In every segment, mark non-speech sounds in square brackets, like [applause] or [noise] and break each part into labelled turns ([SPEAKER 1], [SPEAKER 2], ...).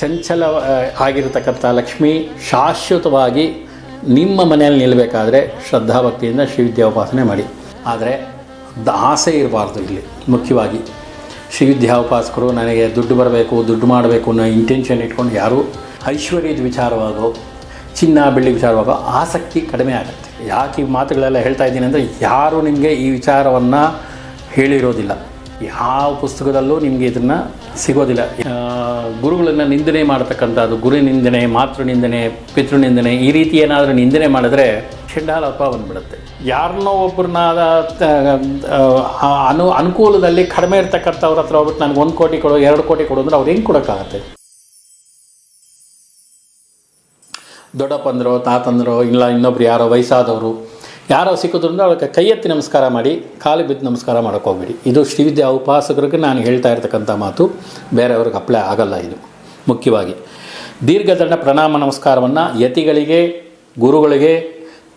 [SPEAKER 1] ಚಂಚಲ ಆಗಿರತಕ್ಕಂಥ ಲಕ್ಷ್ಮಿ ಶಾಶ್ವತವಾಗಿ ನಿಮ್ಮ ಮನೆಯಲ್ಲಿ ನಿಲ್ಲಬೇಕಾದ್ರೆ ಶ್ರದ್ಧಾಭಕ್ತಿಯಿಂದ ಶ್ರೀವಿದ್ಯಾ ಉಪಾಸನೆ ಮಾಡಿ. ಆದರೆ ಆಸೆ ಇರಬಾರ್ದು ಇಲ್ಲಿ, ಮುಖ್ಯವಾಗಿ. ಶ್ರೀವಿದ್ಯಾ ಉಪಾಸಕರು ನನಗೆ ದುಡ್ಡು ಬರಬೇಕು, ದುಡ್ಡು ಮಾಡಬೇಕು ಅನ್ನೋ ಇಂಟೆನ್ಷನ್ ಇಟ್ಕೊಂಡು ಯಾರೂ ಐಶ್ವರ್ಯದ ವಿಚಾರವಾಗೋ, ಚಿನ್ನ, ಬೆಳ್ಳಿ ವಿಚಾರವಾಗೋ ಆಸಕ್ತಿ ಕಡಿಮೆ ಆಗುತ್ತೆ. ಯಾಕೆ ಈ ಮಾತುಗಳೆಲ್ಲ ಹೇಳ್ತಾ ಇದ್ದೀನಿ ಅಂದರೆ ಯಾರೂ ನಿಮಗೆ ಈ ವಿಚಾರವನ್ನು ಹೇಳಿರೋದಿಲ್ಲ. ಯಾವ ಪುಸ್ತಕದಲ್ಲೂ ನಿಮಗೆ ಇದನ್ನು ಸಿಗೋದಿಲ್ಲ. ಗುರುಗಳನ್ನು ನಿಂದನೆ ಮಾಡತಕ್ಕಂಥದ್ದು, ಗುರು ನಿಂದನೆ, ಮಾತೃ ನಿಂದನೆ, ಪಿತೃ ನಿಂದನೆ, ಈ ರೀತಿ ಏನಾದರೂ ನಿಂದನೆ ಮಾಡಿದ್ರೆ ಚಂಡಾಲತ್ವ ಬಂದ್ಬಿಡುತ್ತೆ. ಯಾರನ್ನೋ ಒಬ್ಬರನ್ನ ಅನು, ಅನುಕೂಲದಲ್ಲಿ ಕಡಿಮೆ ಇರ್ತಕ್ಕಂಥವ್ರ ಹತ್ರ ಹೋಗ್ಬಿಟ್ಟು ನನಗೆ ಒಂದು ಕೋಟಿ ಕೊಡು, ಎರಡು ಕೋಟಿ ಕೊಡು ಅಂದ್ರೆ ಅವ್ರು ಹೆಂಗೆ ಕೊಡೋಕ್ಕಾಗತ್ತೆ? ದೊಡ್ಡಪ್ಪಂದರೋ, ತಾತಂದರು, ಇಲ್ಲ ಇನ್ನೊಬ್ರು ಯಾರೋ ವಯಸ್ಸಾದವರು ಯಾರೋ ಸಿಕ್ಕಿದ್ರಿಂದ ಅವ್ರಿಗೆ ಕೈ ಎತ್ತಿ ನಮಸ್ಕಾರ ಮಾಡಿ, ಕಾಲು ಬಿದ್ದು ನಮಸ್ಕಾರ ಮಾಡೋಕೆ ಹೋಗ್ಬೇಡಿ. ಇದು ಶ್ರೀವಿದ್ಯಾ ಉಪಾಸಕರಿಗೆ ನಾನು ಹೇಳ್ತಾ ಇರ್ತಕ್ಕಂಥ ಮಾತು. ಬೇರೆಯವ್ರಿಗೆ ಅಪ್ಲೈ ಆಗಲ್ಲ ಇದು. ಮುಖ್ಯವಾಗಿ, ದೀರ್ಘದಂಡ ಪ್ರಣಾಮ ನಮಸ್ಕಾರವನ್ನು ಯತಿಗಳಿಗೆ, ಗುರುಗಳಿಗೆ,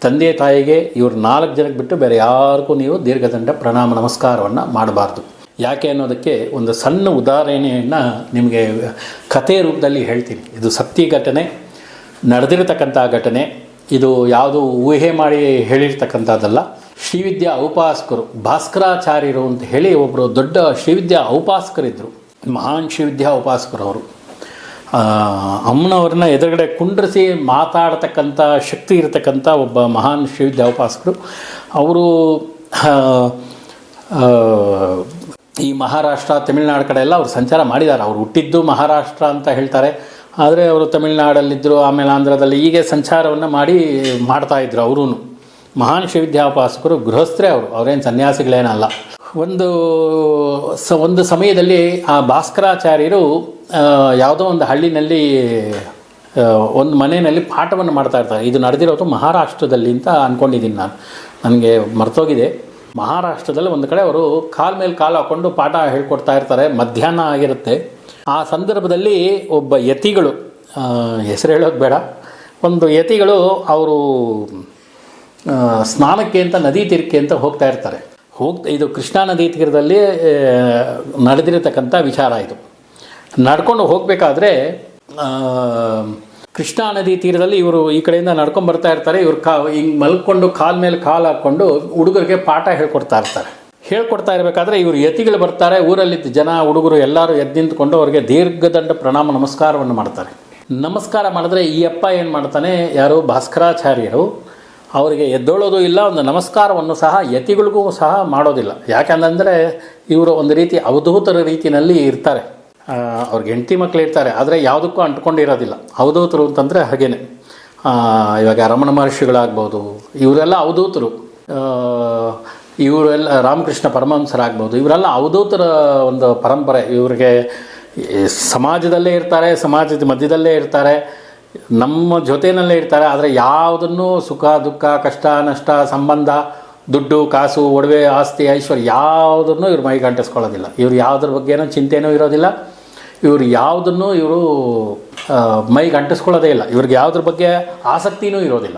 [SPEAKER 1] ತಂದೆ ತಾಯಿಗೆ ಇವ್ರು ನಾಲ್ಕು ಜನಕ್ಕೆ ಬಿಟ್ಟು ಬೇರೆ ಯಾರಿಗೂ ನೀವು ದೀರ್ಘದಂಡ ಪ್ರಣಾಮ ನಮಸ್ಕಾರವನ್ನು ಮಾಡಬಾರ್ದು. ಯಾಕೆ ಅನ್ನೋದಕ್ಕೆ ಒಂದು ಸಣ್ಣ ಉದಾಹರಣೆಯನ್ನು ನಿಮಗೆ ಕಥೆ ರೂಪದಲ್ಲಿ ಹೇಳ್ತೀನಿ. ಇದು ಸತ್ಯ ಘಟನೆ, ನಡೆದಿರತಕ್ಕಂಥ ಘಟನೆ. ಇದು ಯಾವುದು ಊಹೆ ಮಾಡಿ ಹೇಳಿರ್ತಕ್ಕಂಥದ್ದಲ್ಲ. ಶ್ರೀವಿದ್ಯಾ ಔಪಾಸಕರು ಭಾಸ್ಕರಾಚಾರ್ಯರು ಅಂತ ಹೇಳಿ ಒಬ್ಬರು ದೊಡ್ಡ ಶ್ರೀವಿದ್ಯಾ ಔಪಾಸಕರಿದ್ದರು ಮಹಾನ್ ಶ್ರೀವಿದ್ಯಾ ಉಪಾಸಕರು ಅವರು ಅಮ್ಮನವ್ರನ್ನ ಎದುರುಗಡೆ ಕುಂಡ್ರಿಸಿ ಮಾತಾಡತಕ್ಕಂಥ ಶಕ್ತಿ ಇರತಕ್ಕಂಥ ಒಬ್ಬ ಮಹಾನ್ ಶ್ರೀವಿದ್ಯಾ ಉಪಾಸಕರು. ಅವರು ಈ ಮಹಾರಾಷ್ಟ್ರ, ತಮಿಳ್ನಾಡು ಕಡೆ ಎಲ್ಲ ಅವರು ಸಂಚಾರ ಮಾಡಿದ್ದಾರೆ. ಅವರು ಹುಟ್ಟಿದ್ದು ಮಹಾರಾಷ್ಟ್ರ ಅಂತ ಹೇಳ್ತಾರೆ. ಆದರೆ ಅವರು ತಮಿಳ್ನಾಡಲ್ಲಿದ್ದರು ಆಮೇಲೆ ಆಂಧ್ರದಲ್ಲಿ ಹೀಗೆ ಸಂಚಾರವನ್ನು ಮಾಡಿ ಮಾಡ್ತಾಯಿದ್ರು ಅವರೂ ಮಹಾನ್ ಶ್ರೀವಿದ್ಯಾಪಾಸಕರು ಗೃಹಸ್ಥರೇ ಅವರು, ಅವರೇನು ಸನ್ಯಾಸಿಗಳೇನಲ್ಲ. ಒಂದು ಸ, ಒಂದು ಸಮಯದಲ್ಲಿ ಆ ಭಾಸ್ಕರಾಚಾರ್ಯರು ಯಾವುದೋ ಒಂದು ಹಳ್ಳಿನಲ್ಲಿ ಒಂದು ಮನೆಯಲ್ಲಿ ಪಾಠವನ್ನು ಮಾಡ್ತಾ ಇರ್ತಾರೆ. ಇದು ನಡೆದಿರೋದು ಮಹಾರಾಷ್ಟ್ರದಲ್ಲಿ ಅಂತ ಅಂದ್ಕೊಂಡಿದ್ದೀನಿ ನಾನು. ನನಗೆ ಮರ್ತೋಗಿದೆ. ಮಹಾರಾಷ್ಟ್ರದಲ್ಲಿ ಒಂದು ಕಡೆ ಅವರು ಕಾಲ ಮೇಲೆ ಕಾಲು ಹಾಕ್ಕೊಂಡು ಪಾಠ ಹೇಳ್ಕೊಡ್ತಾ ಇರ್ತಾರೆ. ಮಧ್ಯಾಹ್ನ ಆಗಿರುತ್ತೆ. ಆ ಸಂದರ್ಭದಲ್ಲಿ ಒಬ್ಬ ಯತಿಗಳು ಹೆಸರು ಹೇಳೋದು ಬೇಡ. ಒಂದು ಯತಿಗಳು ಅವರು ಸ್ನಾನಕ್ಕೆ ಅಂತ, ನದಿ ತೀರಕ್ಕೆ ಅಂತ ಹೋಗ್ತಾ ಇರ್ತಾರೆ. ಹೋಗ್ತಾ ಇದು ಕೃಷ್ಣಾ ನದಿ ತೀರದಲ್ಲಿ ನಡೆದಿರತಕ್ಕಂಥ ವಿಚಾರ ಇದು. ನಡ್ಕೊಂಡು ಹೋಗಬೇಕಾದ್ರೆ ಕೃಷ್ಣಾ ನದಿ ತೀರದಲ್ಲಿ ಇವರು ಈ ಕಡೆಯಿಂದ ನಡ್ಕೊಂಡು ಬರ್ತಾ ಇರ್ತಾರೆ. ಇವರು ಕಾ, ಹಿಂಗೆ ಮಲ್ಕೊಂಡು ಕಾಲ ಮೇಲೆ ಕಾಲು ಹಾಕ್ಕೊಂಡು ಹುಡುಗರಿಗೆ ಪಾಠ ಹೇಳ್ಕೊಡ್ತಾ ಇರ್ತಾರೆ. ಹೇಳ್ಕೊಡ್ತಾ ಇರಬೇಕಾದ್ರೆ ಇವರು ಯತಿಗಳು ಬರ್ತಾರೆ, ಊರಲ್ಲಿದ್ದ ಜನ, ಹುಡುಗರು ಎಲ್ಲರೂ ಎದ್ದು ನಿಂತ್ಕೊಂಡು ಅವರಿಗೆ ದೀರ್ಘದಂಡ ಪ್ರಣಾಮ ನಮಸ್ಕಾರವನ್ನು ಮಾಡ್ತಾರೆ. ನಮಸ್ಕಾರ ಮಾಡಿದ್ರೆ ಈ ಅಪ್ಪ ಏನು ಮಾಡ್ತಾನೆ, ಯಾರು ಭಾಸ್ಕರಾಚಾರ್ಯರು, ಅವರಿಗೆ ಎದ್ದೋಳೋದು ಇಲ್ಲ, ಒಂದು ನಮಸ್ಕಾರವನ್ನು ಸಹ ಯತಿಗಳಿಗೂ ಸಹ ಮಾಡೋದಿಲ್ಲ. ಯಾಕಂತಂದರೆ ಇವರು ಒಂದು ರೀತಿ ಅವಧೂತರ ರೀತಿಯಲ್ಲಿ ಇರ್ತಾರೆ. ಅವ್ರಿಗೆ ಹೆಂಡತಿ ಮಕ್ಕಳು ಇರ್ತಾರೆ, ಆದರೆ ಯಾವುದಕ್ಕೂ ಅಂಟ್ಕೊಂಡಿರೋದಿಲ್ಲ. ಅವಧೂತರು ಅಂತಂದರೆ ಹಾಗೇನೆ. ಇವಾಗ ರಮಣ ಮಹರ್ಷಿಗಳಾಗ್ಬೋದು, ಇವರೆಲ್ಲ ಅವಧೂತರು. ಇವರೆಲ್ಲ ರಾಮಕೃಷ್ಣ ಪರಮಹಂಸರಾಗ್ಬೋದು, ಇವರೆಲ್ಲ ಅವಧೂತರ ಒಂದು ಪರಂಪರೆ. ಇವರಿಗೆ ಸಮಾಜದಲ್ಲೇ ಇರ್ತಾರೆ, ಸಮಾಜದ ಮಧ್ಯದಲ್ಲೇ ಇರ್ತಾರೆ, ನಮ್ಮ ಜೊತೆಯಲ್ಲೇ ಇರ್ತಾರೆ, ಆದರೆ ಯಾವುದನ್ನು ಸುಖ, ದುಃಖ, ಕಷ್ಟ, ನಷ್ಟ, ಸಂಬಂಧ, ದುಡ್ಡು, ಕಾಸು, ಒಡವೆ, ಆಸ್ತಿ, ಐಶ್ವರ್ಯ ಯಾವುದನ್ನು ಇವ್ರು ಮೈ ಅಂಟಿಸ್ಕೊಳ್ಳೋದಿಲ್ಲ. ಇವ್ರು ಯಾವುದ್ರ ಬಗ್ಗೆನೂ ಚಿಂತೆನೂ ಇರೋದಿಲ್ಲ. ಇವರು ಯಾವುದನ್ನು ಇವರು ಅಂಟಿಸ್ಕೊಳ್ಳೋದೇ ಇಲ್ಲ. ಇವ್ರಿಗೆ ಯಾವುದ್ರ ಬಗ್ಗೆ ಆಸಕ್ತಿನೂ ಇರೋದಿಲ್ಲ.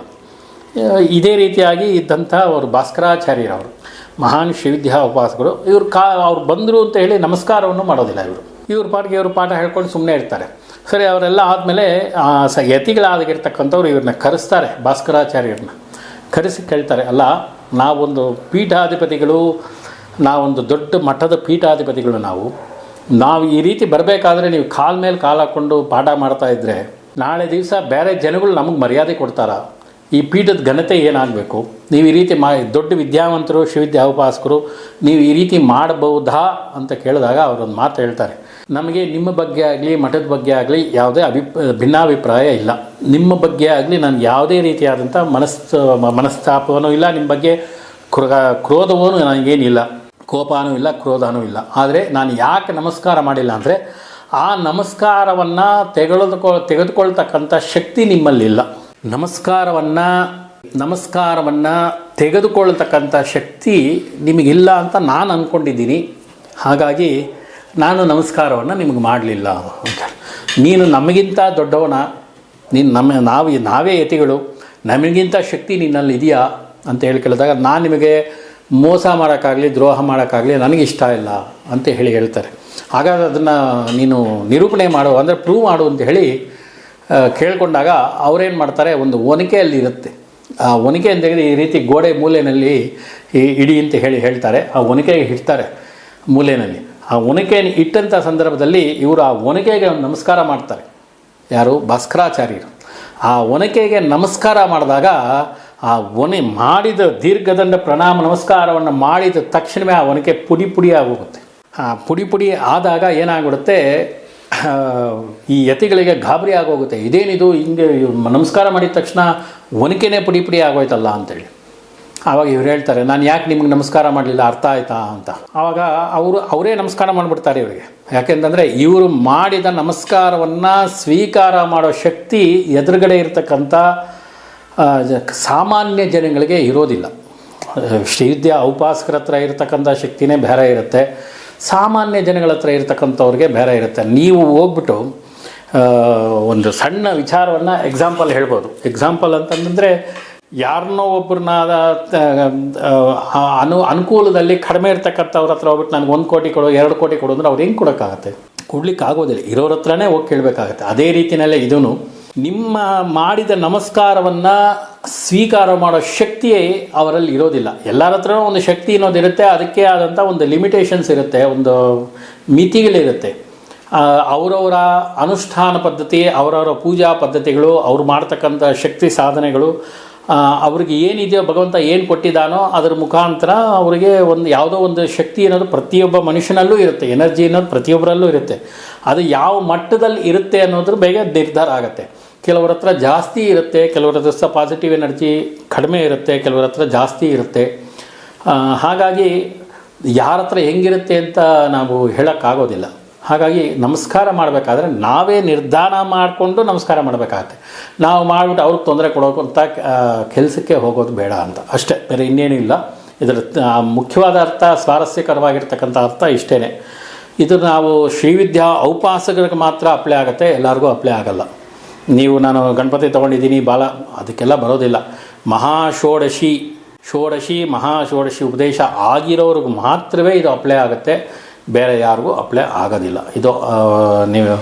[SPEAKER 1] ಇದೇ ರೀತಿಯಾಗಿ ಇದ್ದಂಥ ಅವರು ಭಾಸ್ಕರಾಚಾರ್ಯರವರು ಮಹಾನ್ ಶಿವಿದ್ಯಾ ಉಪಾಸಕರು. ಇವರು ಕಾ, ಅವ್ರು ಬಂದರು ಅಂತ ಹೇಳಿ ನಮಸ್ಕಾರವನ್ನು ಮಾಡೋದಿಲ್ಲ ಇವರು. ಇವ್ರ ಪಾಠಕ್ಕೆ ಇವರು ಪಾಠ ಹೇಳ್ಕೊಂಡು ಸುಮ್ಮನೆ ಇರ್ತಾರೆ. ಸರಿ, ಅವರೆಲ್ಲ ಆದಮೇಲೆ ಸ, ಯತಿಗಳಾಗಿರ್ತಕ್ಕಂಥವ್ರು ಇವ್ರನ್ನ ಕರೆಸ್ತಾರೆ, ಭಾಸ್ಕರಾಚಾರ್ಯರನ್ನ. ಕರೆಸಿ ಕೇಳ್ತಾರೆ, ಅಲ್ಲ, ನಾವೊಂದು ಪೀಠಾಧಿಪತಿಗಳು, ನಾವೊಂದು ದೊಡ್ಡ ಮಠದ ಪೀಠಾಧಿಪತಿಗಳು ನಾವು. ನಾವು ಈ ರೀತಿ ಬರಬೇಕಾದ್ರೆ ನೀವು ಕಾಲ ಮೇಲೆ ಕಾಲು ಹಾಕ್ಕೊಂಡು ಪಾಠ ಮಾಡ್ತಾ ಇದ್ದರೆ ನಾಳೆ ದಿವಸ ಬೇರೆ ಜನಗಳು ನಮಗೆ ಮರ್ಯಾದೆ ಕೊಡ್ತಾರಾ? ಈ ಪೀಠದ ಘನತೆ ಏನಾಗಬೇಕು? ನೀವು ಈ ರೀತಿ ಮಾ, ದೊಡ್ಡ ವಿದ್ಯಾವಂತರು ಶಿವಿದ್ಯಾ ಉಪಾಸಕರು ನೀವು ಈ ರೀತಿ ಮಾಡಬಹುದಾ ಅಂತ ಕೇಳಿದಾಗ ಅವರೊಂದು ಮಾತು ಹೇಳ್ತಾರೆ. ನಮಗೆ ನಿಮ್ಮ ಬಗ್ಗೆ ಆಗಲಿ, ಮಠದ ಬಗ್ಗೆ ಆಗಲಿ ಯಾವುದೇ ಅಭಿಪ್ ಭಿನ್ನಾಭಿಪ್ರಾಯ ಇಲ್ಲ. ನಿಮ್ಮ ಬಗ್ಗೆ ಆಗಲಿ ನಾನು ಯಾವುದೇ ರೀತಿಯಾದಂಥ ಮನಸ್ ಮನಸ್ತಾಪವೂ ಇಲ್ಲ, ನಿಮ್ಮ ಬಗ್ಗೆ ಕ್ರ ಕ್ರೋಧವೂ ನನಗೇನಿಲ್ಲ ಕೋಪನೂ ಇಲ್ಲ ಕ್ರೋಧನೂ ಇಲ್ಲ. ಆದರೆ ನಾನು ಯಾಕೆ ನಮಸ್ಕಾರ ಮಾಡಿಲ್ಲ ಅಂದರೆ, ಆ ನಮಸ್ಕಾರವನ್ನು ತೆಗೆದುಕೊ ತೆಗೆದುಕೊಳ್ತಕ್ಕಂಥ ಶಕ್ತಿ ನಿಮ್ಮಲ್ಲಿಲ್ಲ. ನಮಸ್ಕಾರವನ್ನು ನಮಸ್ಕಾರವನ್ನು ತೆಗೆದುಕೊಳ್ಳತಕ್ಕಂಥ ಶಕ್ತಿ ನಿಮಗಿಲ್ಲ ಅಂತ ನಾನು ಅಂದ್ಕೊಂಡಿದ್ದೀನಿ ಹಾಗಾಗಿ ನಾನು ನಮಸ್ಕಾರವನ್ನು ನಿಮಗೆ ಮಾಡಲಿಲ್ಲ. ಅಂತ ನೀನು ನಮಗಿಂತ ದೊಡ್ಡವನ, ನೀನು ನಮ್ಮ, ನಾವು, ನಾವೇ ಯತಿಗಳು, ನಮಗಿಂತ ಶಕ್ತಿ ನಿನ್ನಲ್ಲಿ ಇದೆಯಾ ಅಂತ ಹೇಳಿ ಕೇಳಿದಾಗ ನಾನು ನಿಮಗೆ ಮೋಸ ಮಾಡೋಕ್ಕಾಗಲಿ, ದ್ರೋಹ ಮಾಡೋಕ್ಕಾಗಲಿ ನನಗೆ ಇಷ್ಟ ಇಲ್ಲ ಅಂತ ಹೇಳಿ ಹೇಳ್ತಾರೆ. ಹಾಗಾಗಿ ಅದನ್ನು ನೀನು ನಿರೂಪಣೆ ಮಾಡು, ಅಂದರೆ ಪ್ರೂವ್ ಮಾಡು ಅಂತ ಹೇಳಿ ಕೇಳ್ಕೊಂಡಾಗ ಅವರೇನು ಮಾಡ್ತಾರೆ, ಒಂದು ಒನಕೆಯಲ್ಲಿ ಇರುತ್ತೆ. ಆ ಒನಕೆ ಅಂತ ಈ ರೀತಿ ಗೋಡೆ ಮೂಲೆಯಲ್ಲಿ ಈ- ಇಡಿ ಅಂತ ಹೇಳಿ ಹೇಳ್ತಾರೆ. ಆ ಒನಕೆಗೆ ಇಡ್ತಾರೆ ಮೂಲೆಯಲ್ಲಿ ಆ ಒನಕೆಯನ್ನು ಇಟ್ಟಂಥ ಸಂದರ್ಭದಲ್ಲಿ ಇವರು ಆ ಒನಕೆಗೆ ಒಂದು ನಮಸ್ಕಾರ ಮಾಡ್ತಾರೆ. ಯಾರು? ಭಾಸ್ಕರಾಚಾರ್ಯರು. ಆ ಒನಕೆಗೆ ನಮಸ್ಕಾರ ಮಾಡಿದಾಗ ಆ ಒನೆ ಮಾಡಿದ ದೀರ್ಘದಂಡ ಪ್ರಣಾಮ ನಮಸ್ಕಾರವನ್ನು ಮಾಡಿದ ತಕ್ಷಣವೇ ಆ ಒನಕೆ ಪುಡಿ ಪುಡಿ ಆಗೋಗುತ್ತೆ. ಆ ಪುಡಿ ಪುಡಿ ಆದಾಗ ಏನಾಗ್ಬಿಡುತ್ತೆ? ಈ ಯತಿಗಳಿಗೆ ಗಾಬರಿ ಆಗೋಗುತ್ತೆ. ಇದೇನಿದು? ಹಿಂಗೆ ನಮಸ್ಕಾರ ಮಾಡಿದ ತಕ್ಷಣ ಒನಕೆನೇ ಪುಡಿ ಪುಡಿ ಆಗೋಯ್ತಲ್ಲ ಅಂತೇಳಿ. ಆವಾಗ ಇವ್ರು ಹೇಳ್ತಾರೆ, ನಾನು ಯಾಕೆ ನಿಮ್ಗೆ ನಮಸ್ಕಾರ ಮಾಡಲಿಲ್ಲ? ಅರ್ಥ ಆಯ್ತಾ? ಅಂತ. ಆವಾಗ ಅವರು, ಅವರೇ ನಮಸ್ಕಾರ ಮಾಡಿಬಿಡ್ತಾರೆ ಇವರಿಗೆ. ಯಾಕೆಂತಂದರೆ ಇವರು ಮಾಡಿದ ನಮಸ್ಕಾರವನ್ನು ಸ್ವೀಕಾರ ಮಾಡೋ ಶಕ್ತಿ ಎದುರುಗಡೆ ಇರತಕ್ಕಂಥ ಸಾಮಾನ್ಯ ಜನಗಳಿಗೆ ಇರೋದಿಲ್ಲ. ಶ್ರೀವಿದ್ಯಾ ಔಪಾಸಕರ ಹತ್ರ ಇರತಕ್ಕಂಥ ಶಕ್ತಿನೇ ಬೇರೆ ಇರುತ್ತೆ. ಸಾಮಾನ್ಯ ಜನಗಳ ಹತ್ರ ಇರತಕ್ಕಂಥವ್ರಿಗೆ ಬೇರೆ ಇರುತ್ತೆ. ನೀವು ಹೋಗ್ಬಿಟ್ಟು ಒಂದು ಸಣ್ಣ ವಿಚಾರವನ್ನು ಎಕ್ಸಾಂಪಲ್ ಹೇಳ್ಬೋದು. ಎಕ್ಸಾಂಪಲ್ ಅಂತಂದರೆ ಯಾರನ್ನೋ ಒಬ್ಬರನ್ನ ಅನು, ಅನುಕೂಲದಲ್ಲಿ ಕಡಿಮೆ ಇರ್ತಕ್ಕಂಥವ್ರ ಹತ್ರ ಹೋಗ್ಬಿಟ್ಟು ನನಗೆ ಒಂದು ಕೋಟಿ ಕೊಡು, ಎರಡು ಕೋಟಿ ಕೊಡು ಅಂದ್ರೆ ಅವ್ರು ಹೆಂಗೆ ಕೊಡೋಕ್ಕಾಗತ್ತೆ? ಕೊಡ್ಲಿಕ್ಕೆ ಆಗೋದಿಲ್ಲ. ಇರೋರ ಹತ್ರನೇ ಹೋಗಿ ಕೇಳಬೇಕಾಗತ್ತೆ. ಅದೇ ರೀತಿಯಲ್ಲೇ ಇದೂ ನಿಮ್ಮ ಮಾಡಿದ ನಮಸ್ಕಾರವನ್ನು ಸ್ವೀಕಾರ ಮಾಡೋ ಶಕ್ತಿಯೇ ಅವರಲ್ಲಿ ಇರೋದಿಲ್ಲ. ಎಲ್ಲರ ಹತ್ರನೂ ಒಂದು ಶಕ್ತಿ ಅನ್ನೋದಿರುತ್ತೆ ಅದಕ್ಕೆ ಆದಂಥ ಒಂದು ಲಿಮಿಟೇಷನ್ಸ್ ಇರುತ್ತೆ, ಒಂದು ಮಿತಿಗಳಿರುತ್ತೆ. ಅವರವರ ಅನುಷ್ಠಾನ ಪದ್ಧತಿ, ಅವರವರ ಪೂಜಾ ಪದ್ಧತಿಗಳು, ಅವ್ರು ಮಾಡ್ತಕ್ಕಂಥ ಶಕ್ತಿ ಸಾಧನೆಗಳು ಅವ್ರಿಗೆ ಏನಿದೆಯೋ ಭಗವಂತ ಏನು ಕೊಟ್ಟಿದ್ದಾನೋ ಅದರ ಮುಖಾಂತರ ಅವರಿಗೆ ಒಂದು ಯಾವುದೋ ಒಂದು ಶಕ್ತಿ ಅನ್ನೋದು ಪ್ರತಿಯೊಬ್ಬ ಮನುಷ್ಯನಲ್ಲೂ ಇರುತ್ತೆ ಎನರ್ಜಿ ಅನ್ನೋದು ಪ್ರತಿಯೊಬ್ಬರಲ್ಲೂ ಇರುತ್ತೆ. ಅದು ಯಾವ ಮಟ್ಟದಲ್ಲಿ ಇರುತ್ತೆ ಅನ್ನೋದ್ರ ಬೇಗ ನಿರ್ಧಾರ ಆಗುತ್ತೆ. ಕೆಲವ್ರ ಹತ್ರ ಜಾಸ್ತಿ ಇರುತ್ತೆ, ಕೆಲವರ ಹತ್ರ ಪಾಸಿಟಿವ್ ಎನರ್ಜಿ ಕಡಿಮೆ ಇರುತ್ತೆ, ಕೆಲವರ ಹತ್ರ ಜಾಸ್ತಿ ಇರುತ್ತೆ. ಹಾಗಾಗಿ ಯಾರ ಹತ್ರ ಹೆಂಗಿರುತ್ತೆ ಅಂತ ನಾವು ಹೇಳೋಕ್ಕಾಗೋದಿಲ್ಲ. ಹಾಗಾಗಿ ನಮಸ್ಕಾರ ಮಾಡಬೇಕಾದ್ರೆ ನಾವೇ ನಿರ್ಧಾರ ಮಾಡಿಕೊಂಡು ನಮಸ್ಕಾರ ಮಾಡಬೇಕಾಗತ್ತೆ. ನಾವು ಮಾಡಿಬಿಟ್ಟು ಅವ್ರಿಗೆ ತೊಂದರೆ ಕೊಡೋಕ್ಕಂಥ ಕೆಲಸಕ್ಕೆ ಹೋಗೋದು ಬೇಡ ಅಂತ. ಅಷ್ಟೇ, ಬೇರೆ ಇನ್ನೇನೂ ಇಲ್ಲ. ಇದರ ಮುಖ್ಯವಾದ ಅರ್ಥ ಸ್ವಾರಸ್ಯಕರವಾಗಿರ್ತಕ್ಕಂಥ ಅರ್ಥ ಇಷ್ಟೇ ಇದು ನಾವು ಶ್ರೀವಿದ್ಯಾ ಔಪಾಸಕರಿಗೆ ಮಾತ್ರ ಅಪ್ಲೈ ಆಗುತ್ತೆ, ಎಲ್ಲರಿಗೂ ಅಪ್ಲೈ ಆಗಲ್ಲ. ನೀವು ನಾನು ಗಣಪತಿ ತೊಗೊಂಡಿದ್ದೀನಿ, ಬಾಲ, ಅದಕ್ಕೆಲ್ಲ ಬರೋದಿಲ್ಲ. ಮಹಾಷೋಡಶಿ ಷೋಡಶಿ ಮಹಾಷೋಡಶಿ ಉಪದೇಶ ಆಗಿರೋರಿಗೆ ಮಾತ್ರವೇ ಇದು ಅಪ್ಲೈ ಆಗುತ್ತೆ. ಬೇರೆ ಯಾರಿಗೂ ಅಪ್ಲೈ ಆಗೋದಿಲ್ಲ. ಇದು ನೀವು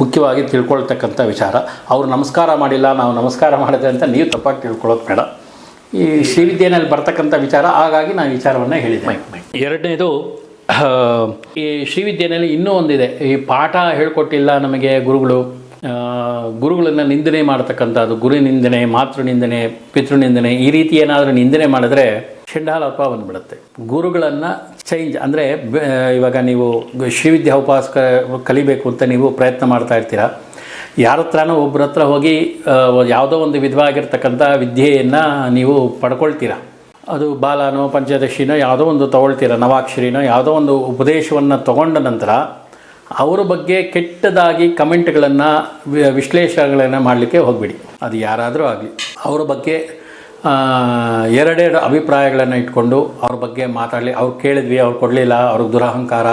[SPEAKER 1] ಮುಖ್ಯವಾಗಿ ತಿಳ್ಕೊಳ್ತಕ್ಕಂಥ ವಿಚಾರ. ಅವರು ನಮಸ್ಕಾರ ಮಾಡಿಲ್ಲ, ನಾವು ನಮಸ್ಕಾರ ಮಾಡಿದೆ ಅಂತ ನೀವು ತಪ್ಪಾಗಿ ತಿಳ್ಕೊಳ್ಳೋದು ಬೇಡ. ಈ ಶ್ರೀವಿದ್ಯೆನಲ್ಲಿ ಬರ್ತಕ್ಕಂಥ ವಿಚಾರ, ಹಾಗಾಗಿ ನಾನು ವಿಚಾರವನ್ನು ಹೇಳಿದ್ದೆ ಎರಡನೇದು ಈ ಶ್ರೀವಿದ್ಯೆನಲ್ಲಿ ಇನ್ನೂ ಒಂದಿದೆ. ಈ ಪಾಠ ಹೇಳ್ಕೊಟ್ಟಿಲ್ಲ ನಮಗೆ ಗುರುಗಳು. ಗುರುಗಳನ್ನು ನಿಂದನೆ ಮಾಡ್ತಕ್ಕಂಥದ್ದು, ಗುರು ನಿಂದನೆ, ಮಾತೃ ನಿಂದನೆ, ಪಿತೃ ನಿಂದನೆ, ಈ ರೀತಿ ಏನಾದರೂ ನಿಂದನೆ ಮಾಡಿದ್ರೆ ಚಂಡಾಲತ್ವ ಬಂದ್ಬಿಡುತ್ತೆ ಗುರುಗಳನ್ನು ಚೇಂಜ್ ಅಂದರೆ ಇವಾಗ ನೀವು ಶ್ರೀವಿದ್ಯಾ ಉಪವಾಸ ಕಲಿಬೇಕು ಅಂತ ನೀವು ಪ್ರಯತ್ನ ಮಾಡ್ತಾ ಇರ್ತೀರ? ಯಾರ ಹತ್ರನೂ ಒಬ್ಬರ ಹತ್ರ ಹೋಗಿ ಯಾವುದೋ ಒಂದು ವಿಧವಾಗಿರ್ತಕ್ಕಂಥ ವಿದ್ಯೆಯನ್ನು ನೀವು ಪಡ್ಕೊಳ್ತೀರ? ಅದು ಬಾಲನೋ ಪಂಚದಶಿನೋ ಯಾವುದೋ ಒಂದು ತಗೊಳ್ತೀರ? ನವಾಕ್ಷರಿನೋ, ಯಾವುದೋ ಒಂದು ಉಪದೇಶವನ್ನು ತಗೊಂಡ ನಂತರ ಅವರ ಬಗ್ಗೆ ಕೆಟ್ಟದಾಗಿ ಕಮೆಂಟ್ಗಳನ್ನು ವಿಶ್ಲೇಷಣೆಗಳನ್ನು ಮಾಡಲಿಕ್ಕೆ ಹೋಗಬೇಡಿ. ಅದು ಯಾರಾದರೂ ಆಗಲಿ. ಅವರ ಬಗ್ಗೆ ಎರಡೆರಡು ಅಭಿಪ್ರಾಯಗಳನ್ನು ಇಟ್ಕೊಂಡು ಅವ್ರ ಬಗ್ಗೆ ಮಾತಾಡಲಿ. ಅವ್ರು ಕೇಳಿದ್ವಿ, ಅವ್ರು ಕೊಡಲಿಲ್ಲ, ಅವ್ರಿಗೆ ದುರಹಂಕಾರ,